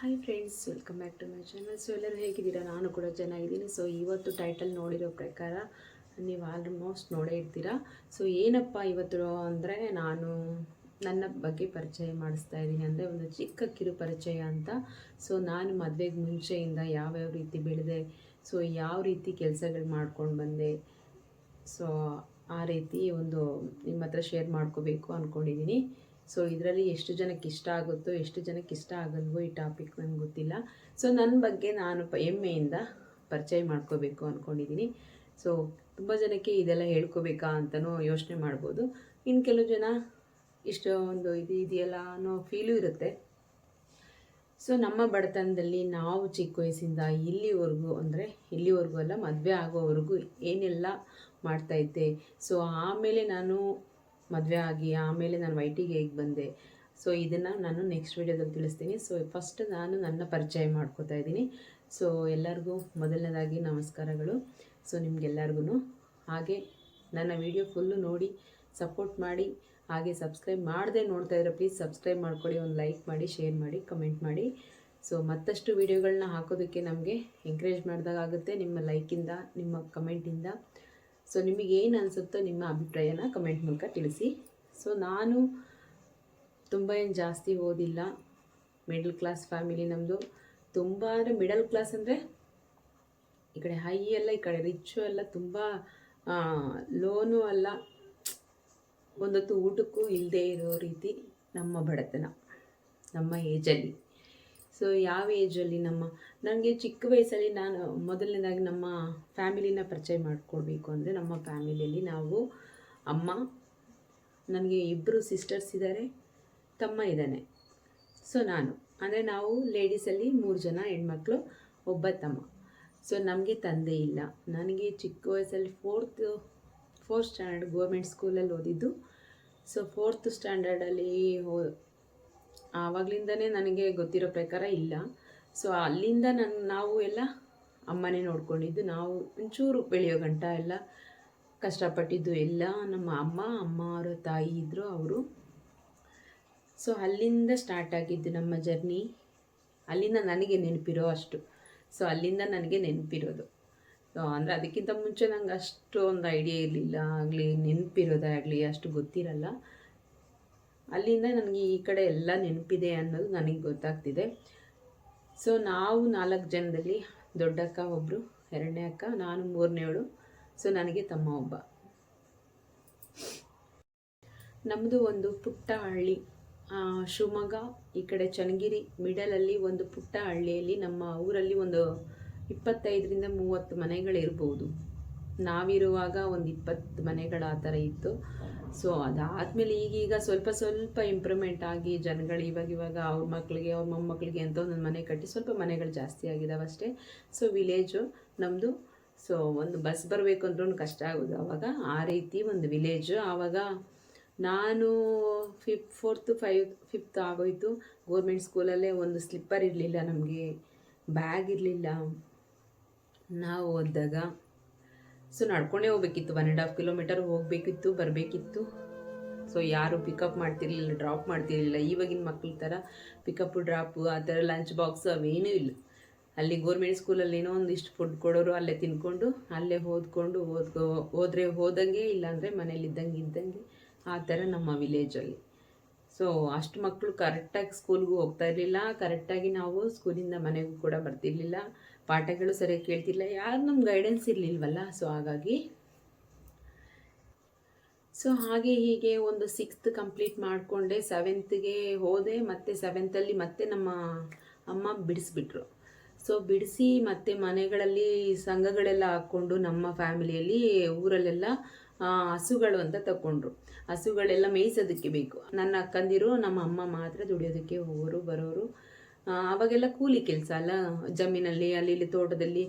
Hi friends welcome back to my channel so ಎಲ್ಲರೂ ಹೇಗಿದ್ದೀರಾ? ನಾನು ಕೂಡ ಚೆನ್ನಾಗಿದ್ದೀನಿ. ಸೊ ಇವತ್ತು ಟೈಟಲ್ ನೋಡಿರೋ ಪ್ರಕಾರ ನೀವು ಆಲ್ಮೋಸ್ಟ್ ನೋಡೇ ಇರ್ತೀರಾ. ಸೊ ಏನಪ್ಪ ಇವತ್ತು ಅಂದರೆ ನಾನು ನನ್ನ ಬಗ್ಗೆ ಪರಿಚಯ ಮಾಡಿಸ್ತಾ ಇದ್ದೀನಿ ಅಂದರೆ ಒಂದು ಚಿಕ್ಕ ಕಿರು ಪರಿಚಯ ಅಂತ. ಸೊ ನಾನು ಮದುವೆಗೆ ಮುಂಚೆಯಿಂದ ಯಾವ್ಯಾವ ರೀತಿ ಬೆಳೆದೆ ಸೊ ಯಾವ ರೀತಿ ಕೆಲಸಗಳು ಮಾಡ್ಕೊಂಡು ಬಂದೆ ಸೊ ಆ ರೀತಿ ಒಂದು ನಿಮ್ಮ ಹತ್ರ ಶೇರ್ ಮಾಡ್ಕೋಬೇಕು ಅಂದ್ಕೊಂಡಿದ್ದೀನಿ ಸೊ ಇದರಲ್ಲಿ ಎಷ್ಟು ಜನಕ್ಕೆ ಇಷ್ಟ ಆಗುತ್ತೋ, ಎಷ್ಟು ಜನಕ್ಕೆ ಇಷ್ಟ ಆಗಲ್ವೋ ಈ ಟಾಪಿಕ್ ನನಗೆ ಗೊತ್ತಿಲ್ಲ. ಸೊ ನನ್ನ ಬಗ್ಗೆ ನಾನು ಹೆಮ್ಮೆಯಿಂದ ಪರಿಚಯ ಮಾಡ್ಕೋಬೇಕು ಅಂದ್ಕೊಂಡಿದ್ದೀನಿ ಸೊ ತುಂಬ ಜನಕ್ಕೆ ಇದೆಲ್ಲ ಹೇಳ್ಕೋಬೇಕಾ ಅಂತಲೂ ಯೋಚನೆ ಮಾಡ್ಬೋದು. ಇನ್ನು ಕೆಲವು ಜನ ಇಷ್ಟು ಒಂದು ಇದು ಇದೆಯಲ್ಲ ಅನ್ನೋ ಫೀಲು ಇರುತ್ತೆ. ಸೊ ನಮ್ಮ ಬಡತನದಲ್ಲಿ ನಾವು ಚಿಕ್ಕ ವಯಸ್ಸಿಂದ ಇಲ್ಲಿವರೆಗೂ ಅಂದರೆ ಇಲ್ಲಿವರೆಗೂ ಅಲ್ಲ, ಮದುವೆ ಆಗೋವರೆಗೂ ಏನೆಲ್ಲ ಮಾಡ್ತಾಯಿದ್ದೆ ಸೊ ಆಮೇಲೆ ನಾನು ಮದುವೆ ಆಗಿ ಆಮೇಲೆ ನಾನು ವೈಟಿಗೆ ಹೇಗೆ ಬಂದೆ. ಸೊ ಇದನ್ನು ನಾನು ನೆಕ್ಸ್ಟ್ ವೀಡಿಯೋದಲ್ಲಿ ತಿಳಿಸ್ತೀನಿ. ಸೊ ಫಸ್ಟ್ ನಾನು ನನ್ನ ಪರಿಚಯ ಮಾಡ್ಕೋತಾ ಇದ್ದೀನಿ. ಸೊ ಎಲ್ಲರಿಗೂ ಮೊದಲನೇದಾಗಿ ನಮಸ್ಕಾರಗಳು. ಸೊ ನಿಮಗೆಲ್ಲರಿಗೂ ಹಾಗೆ ನನ್ನ ವಿಡಿಯೋ ಫುಲ್ಲು ನೋಡಿ ಸಪೋರ್ಟ್ ಮಾಡಿ, ಹಾಗೆ ಸಬ್ಸ್ಕ್ರೈಬ್ ಮಾಡದೆ ನೋಡ್ತಾ ಇದ್ರೆ ಪ್ಲೀಸ್ ಸಬ್ಸ್ಕ್ರೈಬ್ ಮಾಡ್ಕೊಳ್ಳಿ ಒಂದು ಲೈಕ್ ಮಾಡಿ ಶೇರ್ ಮಾಡಿ ಕಮೆಂಟ್ ಮಾಡಿ. ಸೊ ಮತ್ತಷ್ಟು ವೀಡಿಯೋಗಳನ್ನ ಹಾಕೋದಕ್ಕೆ ನಮಗೆ ಎಂಕರೇಜ್ ಮಾಡಿದಾಗುತ್ತೆ ನಿಮ್ಮ ಲೈಕಿಂದ ನಿಮ್ಮ ಕಮೆಂಟಿಂದ ಸೊ ನಿಮಗೆ ಏನು ಅನಿಸುತ್ತೋ ನಿಮ್ಮ ಅಭಿಪ್ರಾಯನ ಕಮೆಂಟ್ ಮೂಲಕ ತಿಳಿಸಿ. ಸೊ ನಾನು ತುಂಬ ಏನು ಜಾಸ್ತಿ ಓದಿಲ್ಲ. ಮಿಡಲ್ ಕ್ಲಾಸ್ ಫ್ಯಾಮಿಲಿ ನಮ್ಮದು ತುಂಬ ಅಂದರೆ ಮಿಡಲ್ ಕ್ಲಾಸ್ ಅಂದರೆ ಈ ಕಡೆ ಹೈ ಅಲ್ಲ ಈ ಕಡೆ ರಿಚ್ಚು ಅಲ್ಲ ತುಂಬ ಲೋನು ಅಲ್ಲ. ಒಂದೊತ್ತು ಊಟಕ್ಕೂ ಇಲ್ಲದೆ ಇರೋ ರೀತಿ ನಮ್ಮ ಬಡತನ, ನಮ್ಮ ಏಜಲ್ಲಿ ಸೊ ಯಾವ ಏಜಲ್ಲಿ ನಮ್ಮ, ನನಗೆ ಚಿಕ್ಕ ವಯಸ್ಸಲ್ಲಿ ನಾನು ಮೊದಲನೇದಾಗಿ ನಮ್ಮ ಫ್ಯಾಮಿಲಿನ ಪರಿಚಯ ಮಾಡಿಕೊಡ್ಬೇಕು ಅಂದರೆ ನಮ್ಮ ಫ್ಯಾಮಿಲಿಯಲ್ಲಿ ನಾವು ಅಮ್ಮ, ನನಗೆ ಇಬ್ಬರು ಸಿಸ್ಟರ್ಸ್ ಇದ್ದಾರೆ ತಮ್ಮ ಇದ್ದಾನೆ. ಸೊ ನಾನು, ಅಂದರೆ ನಾವು ಲೇಡೀಸಲ್ಲಿ ಮೂರು ಜನ ಹೆಣ್ಮಕ್ಳು, ಒಬ್ಬ ತಮ್ಮ. ಸೊ ನಮಗೆ ತಂದೆ ಇಲ್ಲ. ನನಗೆ ಚಿಕ್ಕ ವಯಸ್ಸಲ್ಲಿ ಫೋರ್ತ್ ಫೋರ್ತ್ ಸ್ಟ್ಯಾಂಡರ್ಡ್ ಗೋರ್ಮೆಂಟ್ ಸ್ಕೂಲಲ್ಲಿ ಓದಿದ್ದು. ಸೊ ಫೋರ್ತ್ ಸ್ಟ್ಯಾಂಡರ್ಡಲ್ಲಿ ಆವಾಗಲಿಂದನೇ ನನಗೆ ಗೊತ್ತಿರೋ ಪ್ರಕಾರ ಇಲ್ಲ. ಸೊ ಅಲ್ಲಿಂದ ನನ್ನ ನಾವು ಎಲ್ಲ ಅಮ್ಮನೇ ನೋಡ್ಕೊಂಡಿದ್ದು. ನಾವು ಒಂಚೂರು ಬೆಳೆಯೋ ಗಂಟ ಎಲ್ಲ ಕಷ್ಟಪಟ್ಟಿದ್ದು ಎಲ್ಲ ನಮ್ಮ ಅಮ್ಮ ಅಮ್ಮ ಅವರ ತಾಯಿ ಇದ್ದರು ಅವರು. ಸೊ ಅಲ್ಲಿಂದ ಸ್ಟಾರ್ಟ್ ಆಗಿದ್ದು ನಮ್ಮ ಜರ್ನಿ ಅಲ್ಲಿಂದ ನನಗೆ ನೆನಪಿರೋ ಅಷ್ಟು. ಸೊ ಅಲ್ಲಿಂದ ನನಗೆ ನೆನಪಿರೋದು. ಸೊ ಅಂದರೆ ಅದಕ್ಕಿಂತ ಮುಂಚೆ ನಂಗೆ ಅಷ್ಟು ಒಂದು ಐಡಿಯಾ ಇರಲಿಲ್ಲ. ಆಗಲಿ, ನೆನಪಿರೋದೇ ಆಗಲಿ, ಅಷ್ಟು ಗೊತ್ತಿರಲ್ಲ. ಅಲ್ಲಿಂದ ನನಗೆ ಈ ಕಡೆ ಎಲ್ಲ ನೆನಪಿದೆ ಅನ್ನೋದು ನನಗೆ ಗೊತ್ತಾಗ್ತಿದೆ. ಸೊ ನಾವು ನಾಲ್ಕು ಜನದಲ್ಲಿ, ದೊಡ್ಡಕ್ಕ ಒಬ್ಬರು ಎರಡನೇ ಅಕ್ಕ, ನಾನು ಮೂರನೇವಳು ಸೊ ನನಗೆ ತಮ್ಮ ಒಬ್ಬ. ನಮ್ಮದು ಒಂದು ಪುಟ್ಟ ಹಳ್ಳಿ. ಶಿವಮೊಗ್ಗ, ಈ ಕಡೆ ಚನ್ನಗಿರಿ ಮಿಡಲಲ್ಲಿ ಒಂದು ಪುಟ್ಟ ಹಳ್ಳಿಯಲ್ಲಿ ನಮ್ಮ ಊರಲ್ಲಿ ಒಂದು ಇಪ್ಪತ್ತೈದರಿಂದ ಮೂವತ್ತು ಮನೆಗಳಿರ್ಬೋದು. ನಾವಿರುವಾಗ ಒಂದು ಇಪ್ಪತ್ತು ಮನೆಗಳು ಆ ಥರ ಇತ್ತು. ಸೊ ಅದಾದಮೇಲೆ ಈಗೀಗ ಸ್ವಲ್ಪ ಸ್ವಲ್ಪ ಇಂಪ್ರೂವ್ಮೆಂಟ್ ಆಗಿ ಜನಗಳು ಇವಾಗ ಇವಾಗ ಅವ್ರ ಮಕ್ಕಳಿಗೆ ಅವ್ರ ಮೊಮ್ಮಕ್ಕಳಿಗೆ ಅಂತ ಒಂದೊಂದು ಮನೆ ಕಟ್ಟಿ ಸ್ವಲ್ಪ ಮನೆಗಳು ಜಾಸ್ತಿ ಆಗಿದಾವೆ ಅಷ್ಟೇ. ಸೊ ವಿಲೇಜು ನಮ್ಮದು ಸೊ ಒಂದು ಬಸ್ ಬರಬೇಕು ಅಂದ್ರೂ ಕಷ್ಟ ಆಗೋದು. ಆವಾಗ ಆ ರೀತಿ ಒಂದು ವಿಲೇಜು ಆವಾಗ ನಾನು ಫಿಫ್ ಫೋರ್ತು ಫೈವ್ ಫಿಫ್ತ್ ಆಗೋಯಿತು. ಗೋರ್ಮೆಂಟ್ ಸ್ಕೂಲಲ್ಲೇ ಒಂದು ಸ್ಲಿಪ್ಪರ್ ಇರಲಿಲ್ಲ ನಮಗೆ ಬ್ಯಾಗ್ ಇರಲಿಲ್ಲ. ನಾವು ಓದಿದಾಗ ಸೊ ನಡ್ಕೊಂಡೇ ಹೋಗ್ಬೇಕಿತ್ತು. ಒನ್ ಆ್ಯಂಡ್ ಹಾಫ್ ಕಿಲೋಮೀಟರ್ ಹೋಗಬೇಕಿತ್ತು, ಬರಬೇಕಿತ್ತು. ಸೊ ಯಾರು ಪಿಕಪ್ ಮಾಡ್ತಿರ್ಲಿಲ್ಲ ಡ್ರಾಪ್ ಮಾಡ್ತಿರ್ಲಿಲ್ಲ. ಇವಾಗಿನ ಮಕ್ಳ ಥರ ಪಿಕಪ್ಪು ಡ್ರಾಪು ಆ ಥರ ಲಂಚ್ ಬಾಕ್ಸ್ ಅವೇನೂ ಇಲ್ಲ. ಅಲ್ಲಿ ಗೋರ್ಮೆಂಟ್ ಸ್ಕೂಲಲ್ಲಿ ಏನೋ ಒಂದಿಷ್ಟು ಫುಡ್ ಕೊಡೋರು ಅಲ್ಲೇ ತಿನ್ಕೊಂಡು, ಅಲ್ಲೇ ಓದ್ಕೊಂಡು, ಓದ್ಕೋ, ಹೋದರೆ ಹೋದಂಗೆ ಇಲ್ಲಾಂದರೆ ಮನೇಲಿ ಇದ್ದಂಗೆ ಇದ್ದಂಗೆ ಆ ಥರ ನಮ್ಮ ವಿಲೇಜಲ್ಲಿ ಸೊ ಅಷ್ಟು ಮಕ್ಕಳು ಕರೆಕ್ಟಾಗಿ ಸ್ಕೂಲ್ಗೂ ಹೋಗ್ತಾ ಇರಲಿಲ್ಲ. ಕರೆಕ್ಟಾಗಿ ನಾವು ಸ್ಕೂಲಿಂದ ಮನೆಗೂ ಕೂಡ ಬರ್ತಿರ್ಲಿಲ್ಲ. ಪಾಠಗಳು ಸರಿಯಾಗಿ ಕೇಳ್ತಿಲ್ಲ ಯಾರು ನಮ್ಮ ಗೈಡೆನ್ಸ್ ಇರಲಿಲ್ವಲ್ಲ ಸೊ ಹಾಗಾಗಿ. ಸೊ ಹಾಗೆ ಹೀಗೆ ಒಂದು ಸಿಕ್ಸ್ತ್ ಕಂಪ್ಲೀಟ್ ಮಾಡಿಕೊಂಡೆ ಸೆವೆಂತ್ಗೆ ಹೋದೆ, ಮತ್ತು ಸೆವೆಂತಲ್ಲಿ ಮತ್ತೆ ನಮ್ಮ ಅಮ್ಮ ಬಿಡಿಸ್ಬಿಟ್ರು. ಸೊ ಬಿಡಿಸಿ ಮತ್ತೆ ಮನೆಗಳಲ್ಲಿ ಸಂಘಗಳೆಲ್ಲ ಹಾಕ್ಕೊಂಡು ನಮ್ಮ ಫ್ಯಾಮಿಲಿಯಲ್ಲಿ ಊರಲ್ಲೆಲ್ಲ ಹಸುಗಳು ಅಂತ ತಗೊಂಡ್ರು ಹಸುಗಳೆಲ್ಲ ಮೇಯಿಸೋದಕ್ಕೆ ಬೇಕು. ನನ್ನ ಅಕ್ಕಂದಿರು, ನಮ್ಮ ಅಮ್ಮ ಮಾತ್ರ ದುಡಿಯೋದಕ್ಕೆ ಹೋಗೋರು ಬರೋರು. ಅವಾಗೆಲ್ಲ ಕೂಲಿ ಕೆಲಸ ಅಲ್ಲ? ಜಮೀನಲ್ಲಿ ಅಲ್ಲಿ ಇಲ್ಲಿ ತೋಟದಲ್ಲಿ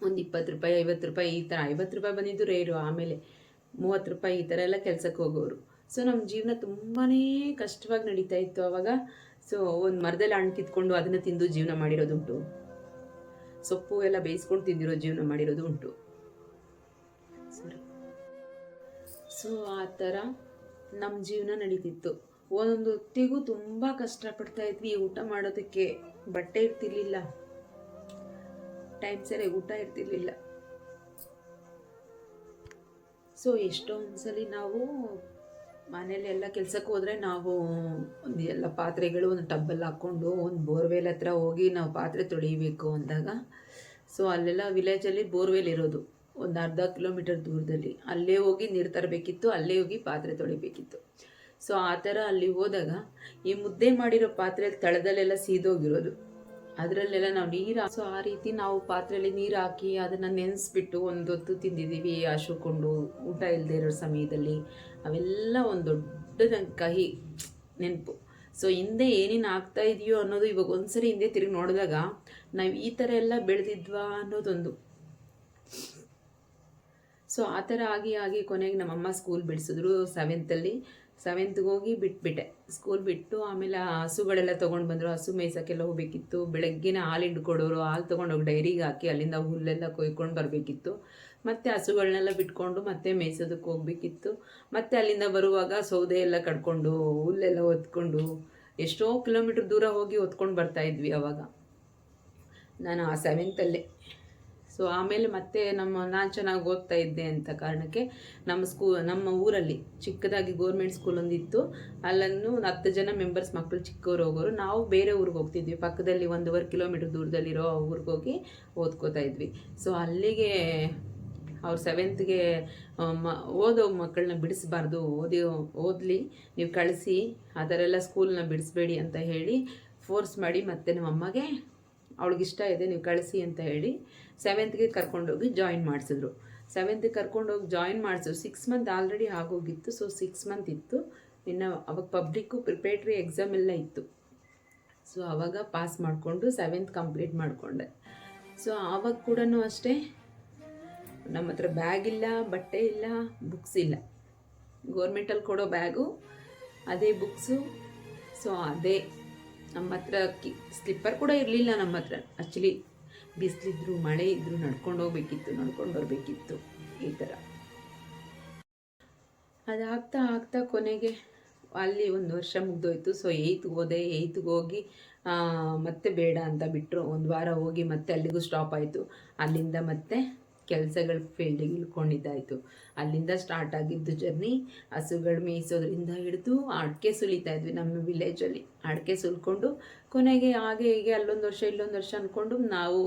ಒಂದು ಇಪ್ಪತ್ತು ರೂಪಾಯಿ, ಐವತ್ತು ರೂಪಾಯಿ ಈ ಥರ ಐವತ್ತು ರೂಪಾಯಿ ಬಂದಿದ್ದು ರೇರು ಆಮೇಲೆ ಮೂವತ್ತು ರೂಪಾಯಿ ಈ ಥರ ಎಲ್ಲ ಕೆಲಸಕ್ಕೆ ಹೋಗೋರು. ಸೊ ನಮ್ಮ ಜೀವನ ತುಂಬಾ ಕಷ್ಟವಾಗಿ ನಡೀತಾ ಇತ್ತು ಆವಾಗ ಸೊ ಒಂದು ಮರದಲ್ಲಿ ಹಣ್ಣು ಕಿತ್ಕೊಂಡು ಅದನ್ನು ತಿಂದು ಜೀವನ ಮಾಡಿರೋದುಂಟು ಸೊಪ್ಪು ಎಲ್ಲ ಬೇಯಿಸ್ಕೊಂಡು ತಿಂದಿರೋ ಜೀವನ ಮಾಡಿರೋದು ಉಂಟು. ಸೊ ಆ ಥರ ನಮ್ಮ ಜೀವನ ನಡೀತಿತ್ತು. ಒಂದೊಂದು ಹೊತ್ತಿಗೂ ತುಂಬ ಕಷ್ಟಪಡ್ತಾ ಇದ್ವಿ ಊಟ ಮಾಡೋದಕ್ಕೆ. ಬಟ್ಟೆ ಇರ್ತಿರ್ಲಿಲ್ಲ. ಟೈಮ್ ಸರಿಯಾಗಿ ಊಟ ಇರ್ತಿರ್ಲಿಲ್ಲ. ಸೊ ಎಷ್ಟೊಂದ್ಸಲಿ ನಾವು ಮನೇಲಿ ಎಲ್ಲ ಕೆಲ್ಸಕ್ಕೆ ಹೋದರೆ ನಾವು ಒಂದು ಎಲ್ಲ ಪಾತ್ರೆಗಳು ಒಂದು ಟಬ್ಬಲ್ಲಿ ಹಾಕ್ಕೊಂಡು ಒಂದು ಬೋರ್ವೆಲ್ ಹತ್ರ ಹೋಗಿ ನಾವು ಪಾತ್ರೆ ತೊಳಿಬೇಕು ಅಂದಾಗ. ಸೊ ಅಲ್ಲೆಲ್ಲ ವಿಲೇಜಲ್ಲಿ ಬೋರ್ವೆಲ್ ಇರೋದು. ಒಂದು ಅರ್ಧ ಕಿಲೋಮೀಟರ್ ದೂರದಲ್ಲಿ. ಅಲ್ಲೇ ಹೋಗಿ ನೀರು ತರಬೇಕಿತ್ತು, ಅಲ್ಲೇ ಹೋಗಿ ಪಾತ್ರೆ ತೊಳಿಬೇಕಿತ್ತು. ಸೊ ಆ ಥರ ಅಲ್ಲಿ ಹೋದಾಗ ಈ ಮುದ್ದೆ ಮಾಡಿರೋ ಪಾತ್ರೆ ತಳದಲ್ಲೆಲ್ಲ ಸೀದೋಗಿರೋದು. ಅದರಲ್ಲೆಲ್ಲ ನಾವು ನೀರು ಸೊ ಆ ರೀತಿ ನಾವು ಪಾತ್ರೆಯಲ್ಲಿ ನೀರು ಹಾಕಿ ಅದನ್ನು ನೆನೆಸ್ಬಿಟ್ಟು ಒಂದು ಹೊತ್ತು ತಿಂದಿದ್ದೀವಿ ಹಸುಕೊಂಡು ಊಟ ಇಲ್ಲದೆ ಇರೋ ಸಮಯದಲ್ಲಿ. ಅವೆಲ್ಲ ಒಂದು ದೊಡ್ಡ ಕಹಿ, ನೆನಪು. ಸೊ ಹಿಂದೆ ಏನೇನು ಆಗ್ತಾ ಇದೆಯೋ ಅನ್ನೋದು ಇವಾಗ ಒಂದ್ಸರಿ ಹಿಂದೆ ತಿರುಗಿ ನೋಡಿದಾಗ ನಾವು ಈ ಥರ ಎಲ್ಲ ಬೆಳೆದಿದ್ವಾ ಅನ್ನೋದೊಂದು. ಸೊ ಆ ಥರ ಆಗಿ ಆಗಿ ಕೊನೆಗೆ ನಮ್ಮಮ್ಮ ಸ್ಕೂಲ್ ಬಿಡಿಸಿದ್ರು ಸೆವೆಂತಲ್ಲಿ ಸೆವೆಂತ್ಗೆ ಹೋಗಿ ಬಿಟ್ಬಿಟ್ಟೆ. ಸ್ಕೂಲ್ ಬಿಟ್ಟು ಆಮೇಲೆ ಹಸುಗಳೆಲ್ಲ ತೊಗೊಂಡು ಬಂದರು. ಹಸು ಮೇಯ್ಸೋಕ್ಕೆಲ್ಲ ಹೋಗಬೇಕಿತ್ತು. ಬೆಳಗ್ಗೆನೇ ಹಾಲು ಹಿಂಡ್ಕೊಡೋರು. ಹಾಲು ತೊಗೊಂಡೋಗಿ ಡೈರಿಗೆ ಹಾಕಿ ಅಲ್ಲಿಂದ ಹುಲ್ಲೆಲ್ಲ ಕೊಯ್ಕೊಂಡು ಬರಬೇಕಿತ್ತು. ಮತ್ತು ಹಸುಗಳನ್ನೆಲ್ಲ ಬಿಟ್ಕೊಂಡು ಮತ್ತೆ ಮೇಯ್ಸೋದಕ್ಕೆ ಹೋಗಬೇಕಿತ್ತು. ಮತ್ತು ಅಲ್ಲಿಂದ ಬರುವಾಗ ಸೌದೆ ಎಲ್ಲ ಕಡ್ಕೊಂಡು, ಹುಲ್ಲೆಲ್ಲ ಹೊತ್ಕೊಂಡು, ಎಷ್ಟೋ ಕಿಲೋಮೀಟ್ರ್ ದೂರ ಹೋಗಿ ಹೊತ್ಕೊಂಡು ಬರ್ತಾಯಿದ್ವಿ ಅವಾಗ. ನಾನು ಆ ಸೆವೆಂತಲ್ಲೇ ಸೊ ಆಮೇಲೆ ಮತ್ತೆ ನಮ್ಮ ನಾನು ಚೆನ್ನಾಗಿ ಓದ್ತಾ ಇದ್ದೆ ಅಂತ ಕಾರಣಕ್ಕೆ ನಮ್ಮ ಸ್ಕೂ ನಮ್ಮ ಊರಲ್ಲಿ ಚಿಕ್ಕದಾಗಿ ಗೋರ್ಮೆಂಟ್ ಸ್ಕೂಲ್ ಒಂದಿತ್ತು. ಅಲ್ಲನ್ನು ಹತ್ತು ಜನ ಮೆಂಬರ್ಸ್ ಮಕ್ಕಳು ಚಿಕ್ಕವರು ಹೋಗೋರು. ನಾವು ಬೇರೆ ಊರಿಗೆ ಹೋಗ್ತಿದ್ವಿ. ಪಕ್ಕದಲ್ಲಿ ಒಂದೂವರೆ ಕಿಲೋಮೀಟ್ರ್ ದೂರದಲ್ಲಿರೋ ಊರಿಗೆ ಹೋಗಿ ಓದ್ಕೋತಾ ಇದ್ವಿ. ಸೊ ಅಲ್ಲಿಗೆ ಅವ್ರು ಸೆವೆಂತ್ಗೆ ಮ, ಓದೋ ಮಕ್ಕಳನ್ನ ಬಿಡಿಸ್ಬಾರ್ದು. ಓದಿ, ಓದಲಿ, ನೀವು ಕಳಿಸಿ ಆ ಥರ ಎಲ್ಲ ಸ್ಕೂಲ್ನ ಬಿಡಿಸ್ಬೇಡಿ ಅಂತ ಹೇಳಿ ಫೋರ್ಸ್ ಮಾಡಿ ಮತ್ತೆ ನಮ್ಮ ಅಮ್ಮಗೆ ಅವಳಿಗಿಷ್ಟ ಇದೆ, ನೀವು ಕಳಿಸಿ ಅಂತ ಹೇಳಿ ಸೆವೆಂತ್ಗೆ ಕರ್ಕೊಂಡೋಗಿ ಜಾಯಿನ್ ಮಾಡಿಸಿದ್ರು. ಸೆವೆಂತ್ಗೆ ಕರ್ಕೊಂಡೋಗಿ ಜಾಯಿನ್ ಮಾಡಿಸಿದ್ರು. ಸಿಕ್ಸ್ ಮಂತ್ ಆಲ್ರೆಡಿ ಆಗೋಗಿತ್ತು. ಸೊ ಸಿಕ್ಸ್ ಮಂತ್ ಇತ್ತು. ಇನ್ನು ಅವಾಗ ಪಬ್ಲಿಕ್ಕು ಪ್ರಿಪೇಟ್ರಿ ಎಕ್ಸಾಮ್ ಎಲ್ಲ ಇತ್ತು. ಸೊ ಆವಾಗ ಪಾಸ್ ಮಾಡಿಕೊಂಡು ಸೆವೆಂತ್ ಕಂಪ್ಲೀಟ್ ಮಾಡಿಕೊಂಡೆ. ಸೊ ಆವಾಗ ಕೂಡ ಅಷ್ಟೇ ನಮ್ಮ ಹತ್ರ ಬ್ಯಾಗ್ ಇಲ್ಲ, ಬಟ್ಟೆ ಇಲ್ಲ ಬುಕ್ಸ್ ಇಲ್ಲ. ಗೋರ್ಮೆಂಟಲ್ಲಿ ಕೊಡೋ ಬ್ಯಾಗು ಅದೇ ಬುಕ್ಸು ಸೊ ಅದೇ ನಮ್ಮ ಹತ್ರ ಕಿ ಸ್ಲಿಪ್ಪರ್ ಕೂಡ ಇರಲಿಲ್ಲ ನಮ್ಮ ಹತ್ರ. ಆ್ಯಕ್ಚುಲಿ ಬಿಸಿಲಿದ್ರು ಮಳೆ ಇದ್ದರೂ ನಡ್ಕೊಂಡು ಹೋಗ್ಬೇಕಿತ್ತು, ನಡ್ಕೊಂಡು ಬರಬೇಕಿತ್ತು ಈ ಥರ. ಅದಾಗ್ತಾ ಆಗ್ತಾ ಕೊನೆಗೆ ಅಲ್ಲಿ ಒಂದು ವರ್ಷ ಮುಗ್ದೋಯ್ತು. ಸೊ ಏಯ್ತ್ಗೆ ಹೋದೆ ಏಯ್ತ್ಗೆ ಹೋಗಿ ಮತ್ತೆ ಬೇಡ ಅಂತ ಬಿಟ್ಟರು ಒಂದು ವಾರ ಹೋಗಿ ಮತ್ತೆ ಅಲ್ಲಿಗೂ ಸ್ಟಾಪ್ ಆಯಿತು. ಅಲ್ಲಿಂದ ಮತ್ತೆ ಕೆಲಸಗಳ ಫೀಲ್ಡಿಗೆ ಇಳ್ಕೊಂಡಿದ್ದಾಯಿತು ಅಲ್ಲಿಂದ ಸ್ಟಾರ್ಟ್ ಆಗಿದ್ದು ಜರ್ನಿ ಹಸುಗಳು ಮೇಯಿಸೋದ್ರಿಂದ ಹಿಡಿದು ಅಡಿಕೆ ಸುಲಿತಾ ಇದ್ವಿ ನಮ್ಮ ವಿಲೇಜಲ್ಲಿ ಅಡಿಕೆ ಸುಲ್ಕೊಂಡು ಕೊನೆಗೆ ಹಾಗೆ ಹೀಗೆ ಅಲ್ಲೊಂದು ವರ್ಷ, ಇಲ್ಲೊಂದು ವರ್ಷ ಅಂದ್ಕೊಂಡು ನಾವು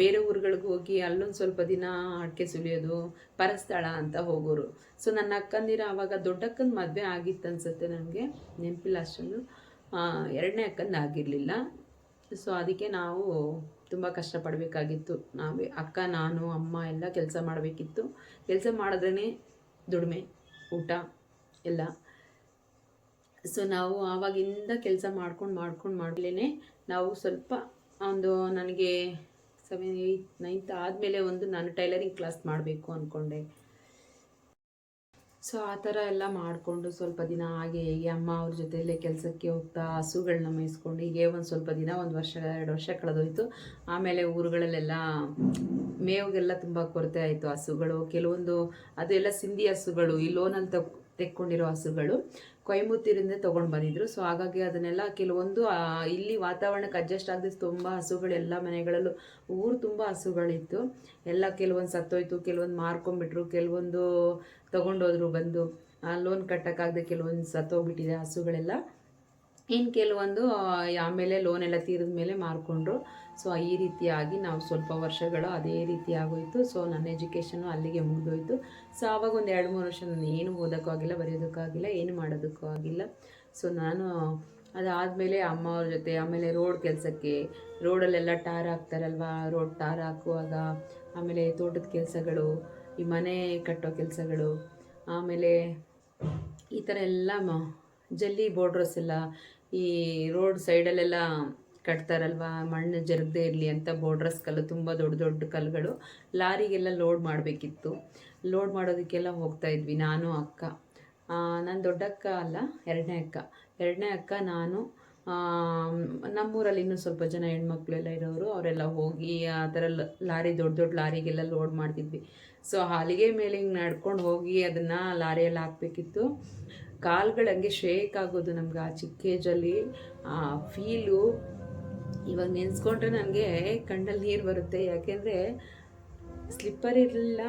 ಬೇರೆ ಊರುಗಳಿಗೆ ಹೋಗಿ ಅಲ್ಲೊಂದು ಸ್ವಲ್ಪ ದಿನ ಅಡಿಕೆ ಸುಲಿಯೋದು, ಪರಸ್ಥಳ ಅಂತ ಹೋಗೋರು. ಸೊ ನನ್ನ ಅಕ್ಕಂದಿರ ಆವಾಗ ದೊಡ್ಡಕ್ಕನ ಮದುವೆ ಆಗಿತ್ತು ಅನ್ಸುತ್ತೆ ನನಗೆ ನೆನಪಿಲ್ಲ ಅಷ್ಟೊಂದು. ಎರಡನೇ ಅಕ್ಕಂದು ಆಗಿರಲಿಲ್ಲ. ಸೊ ಅದಕ್ಕೆ ನಾವು ತುಂಬ ಕಷ್ಟಪಡಬೇಕಾಗಿತ್ತು. ನಾವೇ ಅಕ್ಕ, ನಾನು, ಅಮ್ಮ ಎಲ್ಲ ಕೆಲಸ ಮಾಡಬೇಕಿತ್ತು. ಕೆಲಸ ಮಾಡಿದ್ರೇ ದುಡಿಮೆ, ಊಟ ಎಲ್ಲ. ಸೊ ನಾವು ಆವಾಗಿಂದ ಕೆಲಸ ಮಾಡ್ಕೊಂಡು ಮಾಡ್ಕೊಂಡು ಮಾಡಲೇ ನಾವು ಸ್ವಲ್ಪ ಒಂದು ನನಗೆ ಸೆವೆನ್ ಏಯ್ತ್ ನೈನ್ತ್ ಆದಮೇಲೆ ಒಂದು ನಾನು ಟೈಲರಿಂಗ್ ಕ್ಲಾಸ್ ಮಾಡಬೇಕು ಅಂದ್ಕೊಂಡೆ ಸೊ ಆ ಥರ ಎಲ್ಲ ಮಾಡಿಕೊಂಡು ಸ್ವಲ್ಪ ದಿನ ಹಾಗೆ ಹೇಗೆ ಅಮ್ಮ ಅವ್ರ ಜೊತೆಯಲ್ಲೇ ಕೆಲಸಕ್ಕೆ ಹೋಗ್ತಾ ಹಸುಗಳನ್ನ ಮೇಯಿಸ್ಕೊಂಡು ಹೀಗೆ ಒಂದು ಸ್ವಲ್ಪ ದಿನ, ಒಂದು ವರ್ಷ, ಎರಡು ವರ್ಷ ಕಳೆದೋಯ್ತು. ಆಮೇಲೆ ಊರುಗಳಲ್ಲೆಲ್ಲ ಮೇವಿಗೆಲ್ಲ ತುಂಬ ಕೊರತೆ ಆಯಿತು ಹಸುಗಳು. ಕೆಲವೊಂದು ಅದೆಲ್ಲ ಸಿಂಧಿ ಹಸುಗಳು, ಈ ಲೋನಲ್ಲಿ ತಕ್, ತೆಕ್ಕೊಂಡಿರೋ ಹಸುಗಳು. ಕೊಯಮತ್ತೂರಿಂದ ತೊಗೊಂಡು ಬಂದಿದ್ರು. ಸೊ ಹಾಗಾಗಿ ಅದನ್ನೆಲ್ಲ ಕೆಲವೊಂದು ಇಲ್ಲಿ ವಾತಾವರಣಕ್ಕೆ ಅಡ್ಜಸ್ಟ್ ಆಗದೆ ತುಂಬ ಹಸುಗಳು ಎಲ್ಲ ಮನೆಗಳಲ್ಲೂ, ಊರು ತುಂಬ ಹಸುಗಳಿತ್ತು. ಎಲ್ಲ ಕೆಲವೊಂದು ಸತ್ತೋಯ್ತು, ಕೆಲವೊಂದು ಮಾರ್ಕೊಂಡ್ಬಿಟ್ರು, ಕೆಲವೊಂದು ತೊಗೊಂಡೋದ್ರು ಬಂದು ಲೋನ್ ಕಟ್ಟೋಕ್ಕಾಗದೆ ಕೆಲವೊಂದು ಸತ್ತೋಗ್ಬಿಟ್ಟಿದೆ ಹಸುಗಳೆಲ್ಲ. ಇನ್ನು ಕೆಲವೊಂದು ಆಮೇಲೆ ಲೋನ್ ಎಲ್ಲ ತೀರಿದ ಮೇಲೆ ಮಾರ್ಕೊಂಡ್ರು. ಸೊ ಈ ರೀತಿಯಾಗಿ ನಾವು ಸ್ವಲ್ಪ ವರ್ಷಗಳು ಅದೇ ರೀತಿ ಆಗೋಯಿತು. ಸೊ ನನ್ನ ಎಜುಕೇಷನು ಅಲ್ಲಿಗೆ ಮುಗಿದೋಯ್ತು. ಸೊ ಆವಾಗ ಒಂದು ಎರಡು, ಮೂರು ವರ್ಷ ನಾನು ಏನು ಓದೋಕ್ಕೂ ಆಗಿಲ್ಲ, ಬರೆಯೋದಕ್ಕೂ ಆಗಿಲ್ಲ, ಏನು ಮಾಡೋದಕ್ಕೂ ಆಗಿಲ್ಲ. ಸೊ ನಾನು ಅದಾದಮೇಲೆ ಅಮ್ಮ ಅವ್ರ ಜೊತೆ, ಆಮೇಲೆ ರೋಡ್ ಕೆಲಸಕ್ಕೆ ರೋಡಲ್ಲೆಲ್ಲ ಟಾರ್ ಹಾಕ್ತಾರಲ್ವ ರೋಡ್ ಟಾರ್ ಹಾಕುವಾಗ, ಆಮೇಲೆ ತೋಟದ ಕೆಲಸಗಳು, ಈ ಮನೆ ಕಟ್ಟೋ ಕೆಲಸಗಳು, ಆಮೇಲೆ ಈ ಥರ ಎಲ್ಲ ಮ, ಜಲ್ಲಿ ಬೋರ್ಡ್ರಸ್ ಎಲ್ಲ ಈ ರೋಡ್ ಸೈಡಲ್ಲೆಲ್ಲ ಕಟ್ತಾರಲ್ವಾ, ಮಣ್ಣು ಜರುಗದೆ ಇರಲಿ ಅಂತ ಬೋರ್ಡ್ರಸ್ ಕಲ್ಲು, ತುಂಬ ದೊಡ್ಡ ದೊಡ್ಡ ಕಲ್ಲುಗಳು. ಲಾರಿಗೆಲ್ಲ ಲೋಡ್ ಮಾಡಬೇಕಿತ್ತು. ಲೋಡ್ ಮಾಡೋದಕ್ಕೆಲ್ಲ ಹೋಗ್ತಾ ಇದ್ವಿ, ನಾನು, ಅಕ್ಕ. ನಾನು ದೊಡ್ಡಕ್ಕ ಅಲ್ಲ, ಎರಡನೇ ಅಕ್ಕ. ಎರಡನೇ ಅಕ್ಕ ನಾನು ನಮ್ಮೂರಲ್ಲಿ ಇನ್ನೂ ಸ್ವಲ್ಪ ಜನ ಹೆಣ್ಮಕ್ಳೆಲ್ಲ ಇರೋರು, ಅವರೆಲ್ಲ ಹೋಗಿ ಆ ಥರ ಲಾರಿ, ದೊಡ್ಡ ದೊಡ್ಡ ಲಾರಿಗೆಲ್ಲ ಲೋಡ್ ಮಾಡ್ತಿದ್ವಿ. ಸೊ, ಹಾಲಿಗೆ ಮೇಲೆ ಹಿಂಗೆ ನಡ್ಕೊಂಡು ಹೋಗಿ ಅದನ್ನು ಲಾರಿಯಲ್ಲಿ ಹಾಕಬೇಕಿತ್ತು. ಕಾಲ್ಗಳು ಹಂಗೆ ಶೇಕ್ ಆಗೋದು ನಮ್ಗೆ ಆ ಚಿಕ್ಕ ಏಜಲ್ಲಿ ಆ ಫೀಲು ಇವಾಗ ನೆನೆಸ್ಕೊಂಡ್ರೆ ನನಗೆ ಕಣ್ಣಲ್ಲಿ ನೀರು ಬರುತ್ತೆ. ಯಾಕೆಂದರೆ ಸ್ಲಿಪ್ಪರ್ ಇರಲಿಲ್ಲ.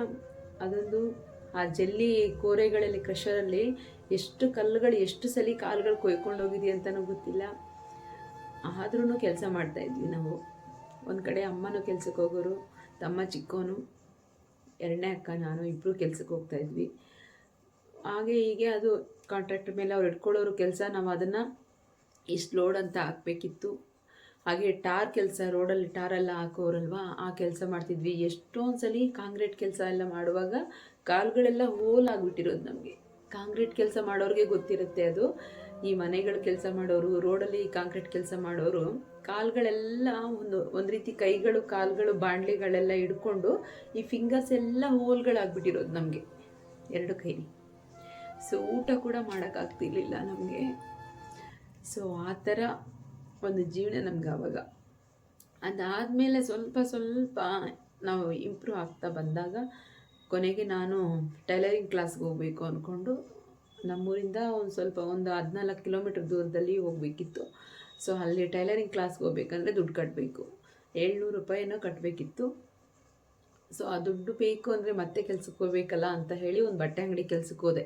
ಅದೊಂದು ಆ ಜಲ್ಲಿ ಕೋರೆಗಳಲ್ಲಿ ಕ್ರಷರಲ್ಲಿ ಎಷ್ಟು ಕಲ್ಲುಗಳು, ಎಷ್ಟು ಸಲ ಕಾಲುಗಳು ಕೊಯ್ಕೊಂಡು ಹೋಗಿದೆ ಅಂತಲೂ ಗೊತ್ತಿಲ್ಲ. ಆದ್ರೂ ಕೆಲಸ ಮಾಡ್ತಾಯಿದ್ವಿ ನಾವು. ಒಂದು ಕಡೆ ಅಮ್ಮನೂ ಕೆಲ್ಸಕ್ಕೆ ಹೋಗೋರು, ತಮ್ಮ ಚಿಕ್ಕವನು ಎರಡನೇ ಅಕ್ಕ, ನಾನು ಇಬ್ಬರು ಕೆಲ್ಸಕ್ಕೆ ಹೋಗ್ತಾಯಿದ್ವಿ ಹಾಗೆ ಹೀಗೆ ಅದು ಕಾಂಟ್ರಾಕ್ಟ್ ಮೇಲೆ ಅವ್ರು ಇಟ್ಕೊಳ್ಳೋರು ಕೆಲಸ, ನಾವು ಅದನ್ನು ಇಷ್ಟು ಲೋಡ್ ಅಂತ ಹಾಕಬೇಕಿತ್ತು. ಹಾಗೆ ಟಾರ್ ಕೆಲಸ, ರೋಡಲ್ಲಿ ಟಾರೆಲ್ಲ ಹಾಕೋರಲ್ವ, ಆ ಕೆಲಸ ಮಾಡ್ತಿದ್ವಿ. ಎಷ್ಟೊಂದು ಸಲ ಕಾಂಕ್ರೀಟ್ ಕೆಲಸ ಎಲ್ಲ ಮಾಡುವಾಗ ಕಾಲುಗಳೆಲ್ಲ ಹೋಲ್ ಆಗಿಬಿಟ್ಟಿರೋದು ನಮಗೆ. ಕಾಂಕ್ರೀಟ್ ಕೆಲಸ ಮಾಡೋರಿಗೆ ಗೊತ್ತಿರುತ್ತೆ ಅದು. ಈ ಮನೆಗಳ ಕೆಲಸ ಮಾಡೋರು, ರೋಡಲ್ಲಿ ಕಾಂಕ್ರೀಟ್ ಕೆಲಸ ಮಾಡೋರು, ಕಾಲುಗಳೆಲ್ಲ ಒಂದು ಒಂದು ರೀತಿ ಕೈಗಳು, ಕಾಲುಗಳು, ಬಾಂಡ್ಲಿಗಳೆಲ್ಲ ಹಿಡ್ಕೊಂಡು ಈ ಫಿಂಗರ್ಸ್ ಎಲ್ಲ ಹೋಲ್ಗಳಾಗ್ಬಿಟ್ಟಿರೋದು ನಮಗೆ. ಎರಡು ಕೈಲಿ. ಸೊ ಊಟ ಕೂಡ ಮಾಡೋಕ್ಕಾಗ್ತಿರ್ಲಿಲ್ಲ ನಮಗೆ. ಸೊ ಆ ಥರ ಒಂದು ಜೀವನ ನಮ್ಗೆ ಆವಾಗ ಅದಾದಮೇಲೆ ಸ್ವಲ್ಪ ಸ್ವಲ್ಪ ನಾವು ಇಂಪ್ರೂವ್ ಆಗ್ತಾ ಬಂದಾಗ ಕೊನೆಗೆ ನಾನು ಟೈಲರಿಂಗ್ ಕ್ಲಾಸ್ಗೆ ಹೋಗಬೇಕು ಅಂದ್ಕೊಂಡು ನಮ್ಮೂರಿಂದ ಒಂದು ಸ್ವಲ್ಪ ಒಂದು ಹದಿನಾಲ್ಕು ಕಿಲೋಮೀಟ್ರ್ ದೂರದಲ್ಲಿ ಹೋಗಬೇಕಿತ್ತು. ಸೊ ಅಲ್ಲಿ ಟೈಲರಿಂಗ್ ಕ್ಲಾಸ್ಗೆ ಹೋಗ್ಬೇಕಂದ್ರೆ ದುಡ್ಡು ಕಟ್ಟಬೇಕು ಏಳ್ನೂರು ರೂಪಾಯಿನೋ ಕಟ್ಟಬೇಕಿತ್ತು ಸೊ ಆ ದುಡ್ಡು ಬೇಕು ಅಂದರೆ ಮತ್ತೆ ಕೆಲ್ಸಕ್ಕೆ ಹೋಗ್ಬೇಕಲ್ಲ ಅಂತ ಹೇಳಿ ಒಂದು ಬಟ್ಟೆ ಅಂಗಡಿ ಕೆಲ್ಸಕ್ಕೆ ಹೋದೆ.